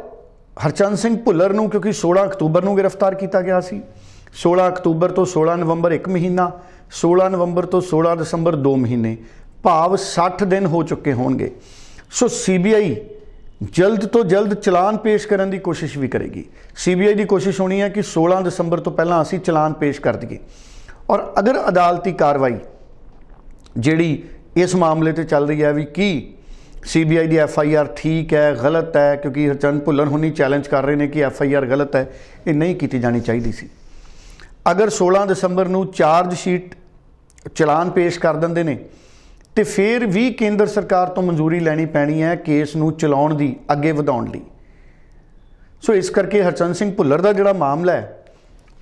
ਹਰਚੰਦ ਸਿੰਘ ਭੁੱਲਰ ਨੂੰ ਕਿਉਂਕਿ 16 ਅਕਤੂਬਰ ਨੂੰ ਗ੍ਰਿਫਤਾਰ ਕੀਤਾ ਗਿਆ ਸੀ। 16 ਅਕਤੂਬਰ ਤੋਂ 16 ਨਵੰਬਰ 1 ਮਹੀਨਾ 16 ਨਵੰਬਰ ਤੋਂ 16 ਦਸੰਬਰ 2 ਮਹੀਨੇ, ਭਾਵ 60 ਦਿਨ ਹੋ ਚੁੱਕੇ ਹੋਣਗੇ। ਸੋ ਸੀਬੀਆਈ ਜਲਦ ਤੋਂ ਜਲਦ ਚਲਾਨ ਪੇਸ਼ ਕਰਨ ਦੀ ਕੋਸ਼ਿਸ਼ ਵੀ ਕਰੇਗੀ। ਸੀਬੀਆਈ ਦੀ ਕੋਸ਼ਿਸ਼ ਹੋਣੀ ਹੈ ਕਿ 16 ਦਸੰਬਰ ਤੋਂ ਪਹਿਲਾਂ ਅਸੀਂ ਚਲਾਨ ਪੇਸ਼ ਕਰ ਦਈਏ। ਔਰ ਅਗਰ ਅਦਾਲਤੀ ਕਾਰਵਾਈ ਜਿਹੜੀ ਇਸ ਮਾਮਲੇ ਤੇ ਚੱਲ ਰਹੀ ਹੈ ਵੀ ਕੀ ਸੀਬੀਆਈ ਦੀ ਐਫ ਆਈ ਆਰ ਠੀਕ ਹੈ, ਗਲਤ ਹੈ, ਕਿਉਂਕਿ ਹਰਚੰਦ ਭੁੱਲਰ ਹੁਣੀ ਚੈਲੰਜ ਕਰ ਰਹੇ ਨੇ ਕਿ ਐਫ ਆਈ ਆਰ ਗਲਤ ਹੈ, ਇਹ ਨਹੀਂ ਕੀਤੀ ਜਾਣੀ ਚਾਹੀਦੀ ਸੀ। ਅਗਰ 16 ਦਸੰਬਰ ਨੂੰ ਚਾਰਜ ਸ਼ੀਟ ਚਲਾਨ ਪੇਸ਼ ਕਰ ਦਿੰਦੇ ਨੇ, ਤੇ ਫਿਰ ਵੀ ਕੇਂਦਰ ਸਰਕਾਰ ਤੋਂ ਮਨਜ਼ੂਰੀ ਲੈਣੀ ਪੈਣੀ ਹੈ ਕੇਸ ਨੂੰ ਚਲਾਉਣ ਦੀ, ਅੱਗੇ ਵਧਾਉਣ ਲਈ। ਸੋ ਇਸ ਕਰਕੇ ਹਰਚੰਦ ਸਿੰਘ ਭੁੱਲਰ ਦਾ ਜਿਹੜਾ ਮਾਮਲਾ ਹੈ,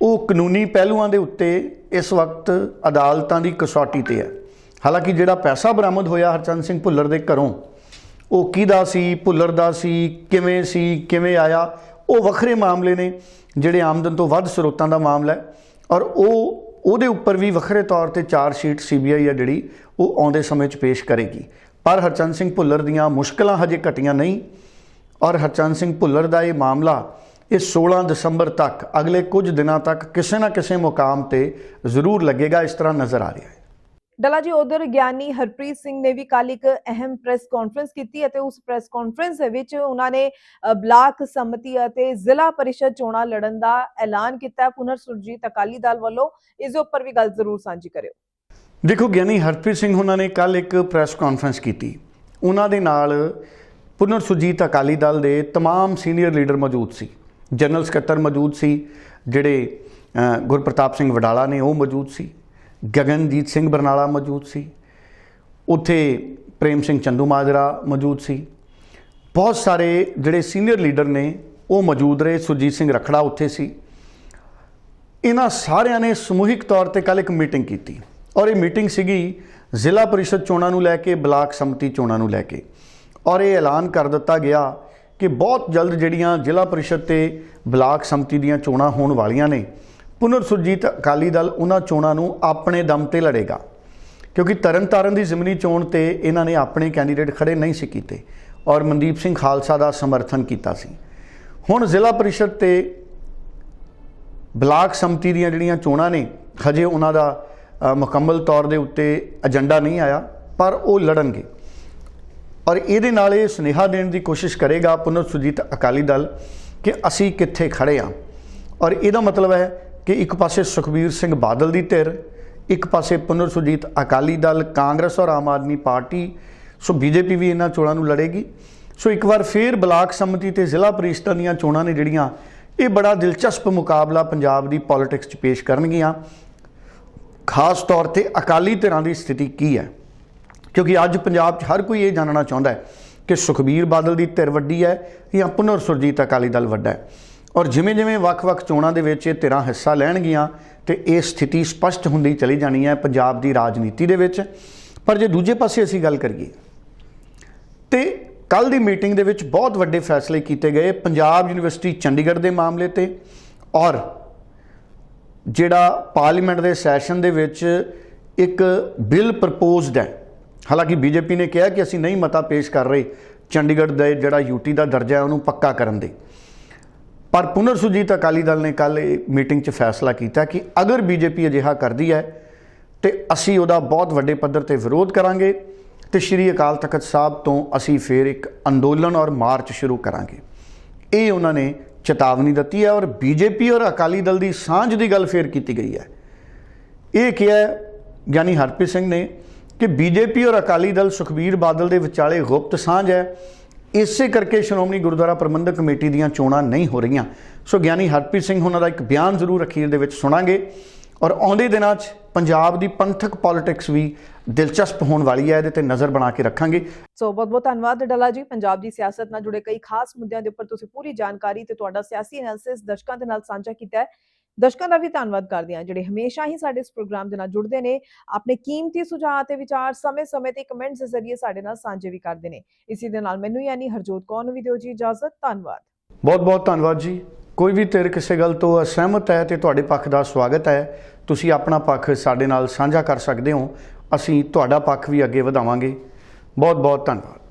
ਉਹ ਕਾਨੂੰਨੀ ਪਹਿਲੂਆਂ ਦੇ ਉੱਤੇ ਇਸ ਵਕਤ ਅਦਾਲਤਾਂ ਦੀ ਕਸੌਟੀ ਤੇ ਹੈ। ਹਾਲਾਂਕਿ ਜਿਹੜਾ ਪੈਸਾ ਬਰਾਮਦ ਹੋਇਆ ਹਰਚੰਦ ਸਿੰਘ ਭੁੱਲਰ ਦੇ ਘਰੋਂ, ਉਹ ਕਿਹਦਾ ਸੀ, ਭੁੱਲਰ ਦਾ ਸੀ, ਕਿਵੇਂ ਸੀ, ਕਿਵੇਂ ਆਇਆ, ਉਹ ਵੱਖਰੇ ਮਾਮਲੇ ਨੇ, ਜਿਹੜੇ ਆਮਦਨ ਤੋਂ ਵੱਧ ਸਰੋਤਾਂ ਦਾ ਮਾਮਲਾ ਹੈ। ਔਰ ਉਹ, ਉਹਦੇ ਉੱਪਰ ਵੀ ਵੱਖਰੇ ਤੌਰ ਤੇ ਚਾਰ ਸ਼ੀਟ ਸੀਬੀਆਈ ਆ ਜਿਹੜੀ, ਉਹ ਆਉਂਦੇ ਸਮੇਂ 'ਚ ਪੇਸ਼ ਕਰੇਗੀ। ਪਰ ਹਰਚੰਦ ਸਿੰਘ ਭੁੱਲਰ ਦੀਆਂ ਮੁਸ਼ਕਲਾਂ ਹਜੇ ਘਟੀਆਂ ਨਹੀਂ ਔਰ ਹਰਚੰਦ ਸਿੰਘ ਭੁੱਲਰ ਦਾ ਇਹ ਮਾਮਲਾ ਇਹ 16 ਦਸੰਬਰ ਤੱਕ, ਅਗਲੇ ਕੁਝ ਦਿਨਾਂ ਤੱਕ ਕਿਸੇ ਨਾ ਕਿਸੇ ਮੁਕਾਮ ਤੇ ਜ਼ਰੂਰ ਲੱਗੇਗਾ, ਇਸ ਤਰ੍ਹਾਂ ਨਜ਼ਰ ਆ ਰਿਹਾ ਹੈ। ਡਲਾ ਜੀ ਉਧਰ ਗਿਆਨੀ ਹਰਪ੍ਰੀਤ ਸਿੰਘ ਨੇ ਵੀ ਕੱਲ ਇੱਕ ਅਹਿਮ ਪ੍ਰੈਸ ਕਾਨਫਰੰਸ ਕੀਤੀ ਅਤੇ ਉਸ ਪ੍ਰੈਸ ਕਾਨਫਰੰਸ ਦੇ ਵਿੱਚ ਉਹਨਾਂ ਨੇ ਅ, ਬਲਾਕ ਸੰਮਤੀ ਅਤੇ ਜ਼ਿਲ੍ਹਾ ਪਰਿਸ਼ਦ ਚੋਣਾਂ ਲੜਨ ਦਾ ਐਲਾਨ ਕੀਤਾ ਹੈ ਪੁਨਰ ਸੁਰਜੀਤ ਅਕਾਲੀ ਦਲ ਵੱਲੋਂ ਇਸ ਦੇ ਉੱਪਰ ਵੀ ਗੱਲ ਜ਼ਰੂਰ ਸਾਂਝੀ ਕਰਿਓ ਦੇਖੋ ਗਿਆਨੀ ਹਰਪ੍ਰੀਤ ਸਿੰਘ ਉਹਨਾਂ ਨੇ ਕੱਲ ਇੱਕ ਪ੍ਰੈਸ ਕਾਨਫਰੰਸ ਕੀਤੀ ਉਹਨਾਂ ਦੇ ਨਾਲ ਪੁਨਰ ਸੁਰਜੀਤ ਅਕਾਲੀ ਦਲ ਦੇ तमाम ਸੀਨੀਅਰ ਲੀਡਰ ਮੌਜੂਦ ਸੀ ਜਨਰਲ ਸਕੱਤਰ ਮੌਜੂਦ ਸੀ ਜਿਹੜੇ ਅ, ਗੁਰਪ੍ਰਤਾਪ ਸਿੰਘ ਵਡਾਲਾ ਨੇ ਉਹ ਮੌਜੂਦ ਸੀ ਗਗਨਜੀਤ ਸਿੰਘ ਬਰਨਾਲਾ ਮੌਜੂਦ ਸੀ। ਉੱਥੇ ਪ੍ਰੇਮ ਸਿੰਘ ਚੰਦੂ ਮਾਜਰਾ ਮੌਜੂਦ ਸੀ। ਬਹੁਤ ਸਾਰੇ ਜਿਹੜੇ ਸੀਨੀਅਰ ਲੀਡਰ ਨੇ, ਉਹ ਮੌਜੂਦ ਰਹੇ। ਸੁਰਜੀਤ ਸਿੰਘ ਰਖੜਾ ਉੱਥੇ ਸੀ। ਇਹਨਾਂ ਸਾਰਿਆਂ ਨੇ ਸਮੂਹਿਕ ਤੌਰ ਤੇ ਕੱਲ ਇੱਕ ਮੀਟਿੰਗ ਕੀਤੀ। ਔਰ ਇਹ ਮੀਟਿੰਗ ਸੀਗੀ ਜ਼ਿਲ੍ਹਾ ਪਰਿਸ਼ਦ ਚੋਣਾਂ ਨੂੰ ਲੈ ਕੇ, ਬਲਾਕ ਸੰਮਤੀ ਚੋਣਾਂ ਨੂੰ ਲੈ ਕੇ। ਔਰ ਇਹ ਐਲਾਨ ਕਰ ਦਿੱਤਾ ਗਿਆ ਕਿ ਬਹੁਤ ਜਲਦ ਜਿਹੜੀਆਂ ਜ਼ਿਲ੍ਹਾ ਪਰਿਸ਼ਦ ਤੇ ਬਲਾਕ ਸੰਮਤੀ ਦੀਆਂ ਚੋਣਾਂ ਹੋਣ ਵਾਲੀਆਂ ਨੇ ਪੁਨਰ ਸੁਰਜੀਤ ਅਕਾਲੀ ਦਲ ਉਹਨਾਂ ਚੋਣਾਂ ਨੂੰ ਆਪਣੇ ਦਮ ਤੇ ਲੜੇਗਾ, ਕਿਉਂਕਿ ਤਰਨਤਾਰਨ ਦੀ ਜ਼ਿਮਨੀ ਚੋਣ ਤੇ ਇਹਨਾਂ ਨੇ ਆਪਣੇ ਕੈਂਡੀਡੇਟ ਖੜੇ ਨਹੀਂ ਸੀ ਕੀਤੇ ਔਰ ਮਨਦੀਪ ਸਿੰਘ ਖਾਲਸਾ ਦਾ ਸਮਰਥਨ ਕੀਤਾ ਸੀ। ਹੁਣ ਜ਼ਿਲ੍ਹਾ ਪਰਿਸ਼ਦ ਤੇ ਬਲਾਕ ਸੰਮਤੀ ਦੀਆਂ ਜਿਹੜੀਆਂ ਚੋਣਾਂ ਨੇ, ਹਜੇ ਉਹਨਾਂ ਦਾ ਮੁਕੰਮਲ ਤੌਰ ਦੇ ਉੱਤੇ ਏਜੰਡਾ ਨਹੀਂ ਆਇਆ, ਪਰ ਉਹ ਲੜਨਗੇ। ਔਰ ਇਹਦੇ ਨਾਲ ਇਹ ਸੁਨੇਹਾ ਦੇਣ ਦੀ ਕੋਸ਼ਿਸ਼ ਕਰੇਗਾ ਪੁਨਰ ਸੁਰਜੀਤ ਅਕਾਲੀ ਦਲ ਕਿ ਅਸੀਂ ਕਿੱਥੇ ਖੜੇ ਆ। ਔਰ ਇਹਦਾ ਮਤਲਬ ਹੈ ਕਿ ਇੱਕ ਪਾਸੇ ਸੁਖਬੀਰ ਸਿੰਘ ਬਾਦਲ ਦੀ ਧਿਰ, ਇੱਕ ਪਾਸੇ ਪੁਨਰ ਸੁਰਜੀਤ ਅਕਾਲੀ ਦਲ, ਕਾਂਗਰਸ ਔਰ ਆਮ ਆਦਮੀ ਪਾਰਟੀ, ਸੋ ਬੀਜੇਪੀ ਵੀ ਇਹਨਾਂ ਚੋਣਾਂ ਨੂੰ ਲੜੇਗੀ। ਸੋ ਇੱਕ ਵਾਰ ਫੇਰ ਬਲਾਕ ਸੰਮਤੀ ਤੇ ਜ਼ਿਲ੍ਹਾ ਪ੍ਰੀਸ਼ਦਾਂ ਦੀਆਂ ਚੋਣਾਂ ਨੇ ਜਿਹੜੀਆਂ, ਇਹ ਬੜਾ ਦਿਲਚਸਪ ਮੁਕਾਬਲਾ ਪੰਜਾਬ ਦੀ ਪੋਲਿਟਿਕਸ 'ਚ ਪੇਸ਼ ਕਰਨਗੀਆਂ। ਖਾਸ ਤੌਰ ਤੇ ਅਕਾਲੀ ਧਿਰਾਂ ਦੀ ਸਥਿਤੀ ਕੀ ਹੈ? ਕਿਉਂਕਿ ਅੱਜ ਪੰਜਾਬ 'ਚ ਹਰ ਕੋਈ ਇਹ ਜਾਣਨਾ ਚਾਹੁੰਦਾ ਹੈ ਕਿ ਸੁਖਬੀਰ ਬਾਦਲ ਦੀ ਧਿਰ ਵੱਡੀ ਹੈ ਜਾਂ ਪੁਨਰ ਸੁਰਜੀਤ ਅਕਾਲੀ ਦਲ ਵੱਡਾ ਹੈ। ਔਰ ਜਿਵੇਂ ਜਿਵੇਂ ਵੱਖ-ਵੱਖ ਚੋਣਾਂ ਦੇ ਵਿੱਚ ਇਹ ਧਿਰਾਂ ਹਿੱਸਾ ਲੈਣਗੀਆਂ ਤੇ ਇਹ ਸਥਿਤੀ ਸਪਸ਼ਟ ਹੁੰਦੀ ਚਲੀ ਜਾਣੀ ਹੈ ਪੰਜਾਬ ਦੀ ਰਾਜਨੀਤੀ ਦੇ ਵਿੱਚ। ਪਰ ਜੇ ਦੂਜੇ ਪਾਸੇ ਅਸੀਂ ਗੱਲ ਕਰੀਏ, ਤੇ ਕੱਲ ਦੀ ਮੀਟਿੰਗ ਦੇ ਵਿੱਚ ਬਹੁਤ ਵੱਡੇ ਫੈਸਲੇ ਕੀਤੇ ਗਏ ਪੰਜਾਬ ਯੂਨੀਵਰਸਿਟੀ ਚੰਡੀਗੜ੍ਹ ਦੇ ਮਾਮਲੇ ਤੇ ਔਰ ਜਿਹੜਾ ਪਾਰਲੀਮੈਂਟ ਦੇ ਸੈਸ਼ਨ ਦੇ ਵਿੱਚ ਇੱਕ ਬਿੱਲ ਪ੍ਰਪੋਜ਼ਡ ਹੈ। ਹਾਲਾਂਕਿ ਬੀਜੇਪੀ ਨੇ ਕਿਹਾ ਕਿ ਅਸੀਂ ਨਹੀਂ ਮਤਾ ਪੇਸ਼ ਕਰ ਰਹੇ ਚੰਡੀਗੜ੍ਹ ਦੇ ਜਿਹੜਾ ਯੂਟੀ ਦਾ ਦਰਜਾ ਹੈ ਉਹਨੂੰ ਪੱਕਾ ਕਰਨ ਦੇ। ਪਰ ਪੁਨਰ ਸੁਰਜੀਤ ਅਕਾਲੀ ਦਲ ਨੇ ਕੱਲ ਇਹ ਮੀਟਿੰਗ 'ਚ ਫੈਸਲਾ ਕੀਤਾ ਕਿ ਅਗਰ ਬੀਜੇਪੀ ਅਜਿਹਾ ਕਰਦੀ ਹੈ ਤੇ ਅਸੀਂ ਉਹਦਾ ਬਹੁਤ ਵੱਡੇ ਪੱਧਰ ਤੇ ਵਿਰੋਧ ਕਰਾਂਗੇ ਤੇ ਸ਼੍ਰੀ ਅਕਾਲ ਤਖਤ ਸਾਹਿਬ ਤੋਂ ਅਸੀਂ ਫੇਰ ਇੱਕ ਅੰਦੋਲਨ ਔਰ ਮਾਰਚ ਸ਼ੁਰੂ ਕਰਾਂਗੇ। ਇਹ ਉਹਨਾਂ ਨੇ ਚੇਤਾਵਨੀ ਦਿੱਤੀ ਹੈ ਔਰ ਬੀਜੇਪੀ ਔਰ ਅਕਾਲੀ ਦਲ ਦੀ ਸਾਂਝ ਦੀ ਗੱਲ ਫੇਰ ਕੀਤੀ ਗਈ ਹੈ। ਇਹ ਕਿਹਾ ਗਿਆਨੀ ਹਰਪ੍ਰੀਤ ਸਿੰਘ ਨੇ ਕਿ ਬੀਜੇਪੀ ਔਰ ਅਕਾਲੀ ਦਲ ਸੁਖਬੀਰ ਬਾਦਲ ਦੇ ਵਿਚਾਲੇ ਗੁਪਤ ਸਾਂਝ ਹੈ ਇਸੇ ਕਰਕੇ ਸ਼੍ਰੋਮਣੀ ਗੁਰਦੁਆਰਾ ਪ੍ਰਬੰਧਕ ਕਮੇਟੀ ਦੀਆਂ ਚੋਣਾਂ ਨਹੀਂ ਹੋ ਰਹੀਆਂ। ਸੋ ਗਿਆਨੀ ਹਰਪ੍ਰੀਤ ਸਿੰਘ ਉਹਨਾਂ ਦਾ ਇੱਕ ਬਿਆਨ ਜ਼ਰੂਰ ਅਖੀਰ ਦੇ ਵਿੱਚ ਸੁਣਾਂਗੇ। ਔਰ ਆਉਂਦੇ ਦਿਨਾਂ 'ਚ ਪੰਜਾਬ ਦੀ ਪੰਥਕ ਪੋਲਿਟਿਕਸ ਵੀ ਦਿਲਚਸਪ ਹੋਣ ਵਾਲੀ ਹੈ, ਇਹਦੇ ਤੇ ਨਜ਼ਰ ਬਣਾ ਕੇ ਰੱਖਾਂਗੇ। ਸੋ ਬਹੁਤ ਬਹੁਤ ਧੰਨਵਾਦ ਡੱਲਾ ਜੀ। ਪੰਜਾਬ ਦੀ ਸਿਆਸਤ ਨਾਲ ਜੁੜੇ ਕਈ ਖਾਸ ਮੁੱਦਿਆਂ ਦੇ ਉੱਪਰ ਤੁਸੀਂ ਪੂਰੀ ਜਾਣਕਾਰੀ ਤੇ ਤੁਹਾਡਾ ਸਿਆਸੀ ਐਨਾਲਿਸਿਸ ਦਰਸ਼ਕਾਂ ਦੇ ਨਾਲ ਸਾਂਝਾ ਕੀਤਾ ਹੈ। ਦਰਸ਼ਕਾਂ ਦਾ ਵੀ ਧੰਨਵਾਦ ਕਰਦੇ ਹਾਂ, ਜਿਹੜੇ ਹਮੇਸ਼ਾ ਹੀ ਸਾਡੇ ਇਸ ਪ੍ਰੋਗਰਾਮ ਦੇ ਨਾਲ ਜੁੜਦੇ ਨੇ, ਆਪਣੇ ਕੀਮਤੀ ਸੁਝਾਅ ਤੇ ਵਿਚਾਰ ਸਮੇਂ-ਸਮੇਂ ਤੇ ਕਮੈਂਟਸ ਦੇ ਜ਼ਰੀਏ ਸਾਡੇ ਨਾਲ ਸਾਂਝੇ ਵੀ ਕਰਦੇ ਨੇ। ਇਸੇ ਦੇ ਨਾਲ ਮੈਨੂੰ ਯਾਨੀ ਹਰਜੋਤ ਕੌਰ ਨੂੰ ਵੀ ਦਿਓ ਜੀ ਇਜਾਜ਼ਤ, ਧੰਨਵਾਦ। ਬਹੁਤ ਬਹੁਤ ਧੰਨਵਾਦ ਜੀ। ਕੋਈ ਵੀ ਧਿਰ ਕਿਸੇ ਗੱਲ ਤੋਂ ਅਸਹਿਮਤ ਹੈ ਤੇ ਤੁਹਾਡੇ ਪੱਖ ਦਾ ਸਵਾਗਤ ਹੈ, ਤੁਸੀਂ ਆਪਣਾ ਪੱਖ ਸਾਡੇ ਨਾਲ ਸਾਂਝਾ ਕਰ ਸਕਦੇ ਹੋ, ਅਸੀਂ ਤੁਹਾਡਾ ਪੱਖ ਵੀ ਅੱਗੇ ਵਧਾਵਾਂਗੇ। ਬਹੁਤ ਬਹੁਤ ਧੰਨਵਾਦ।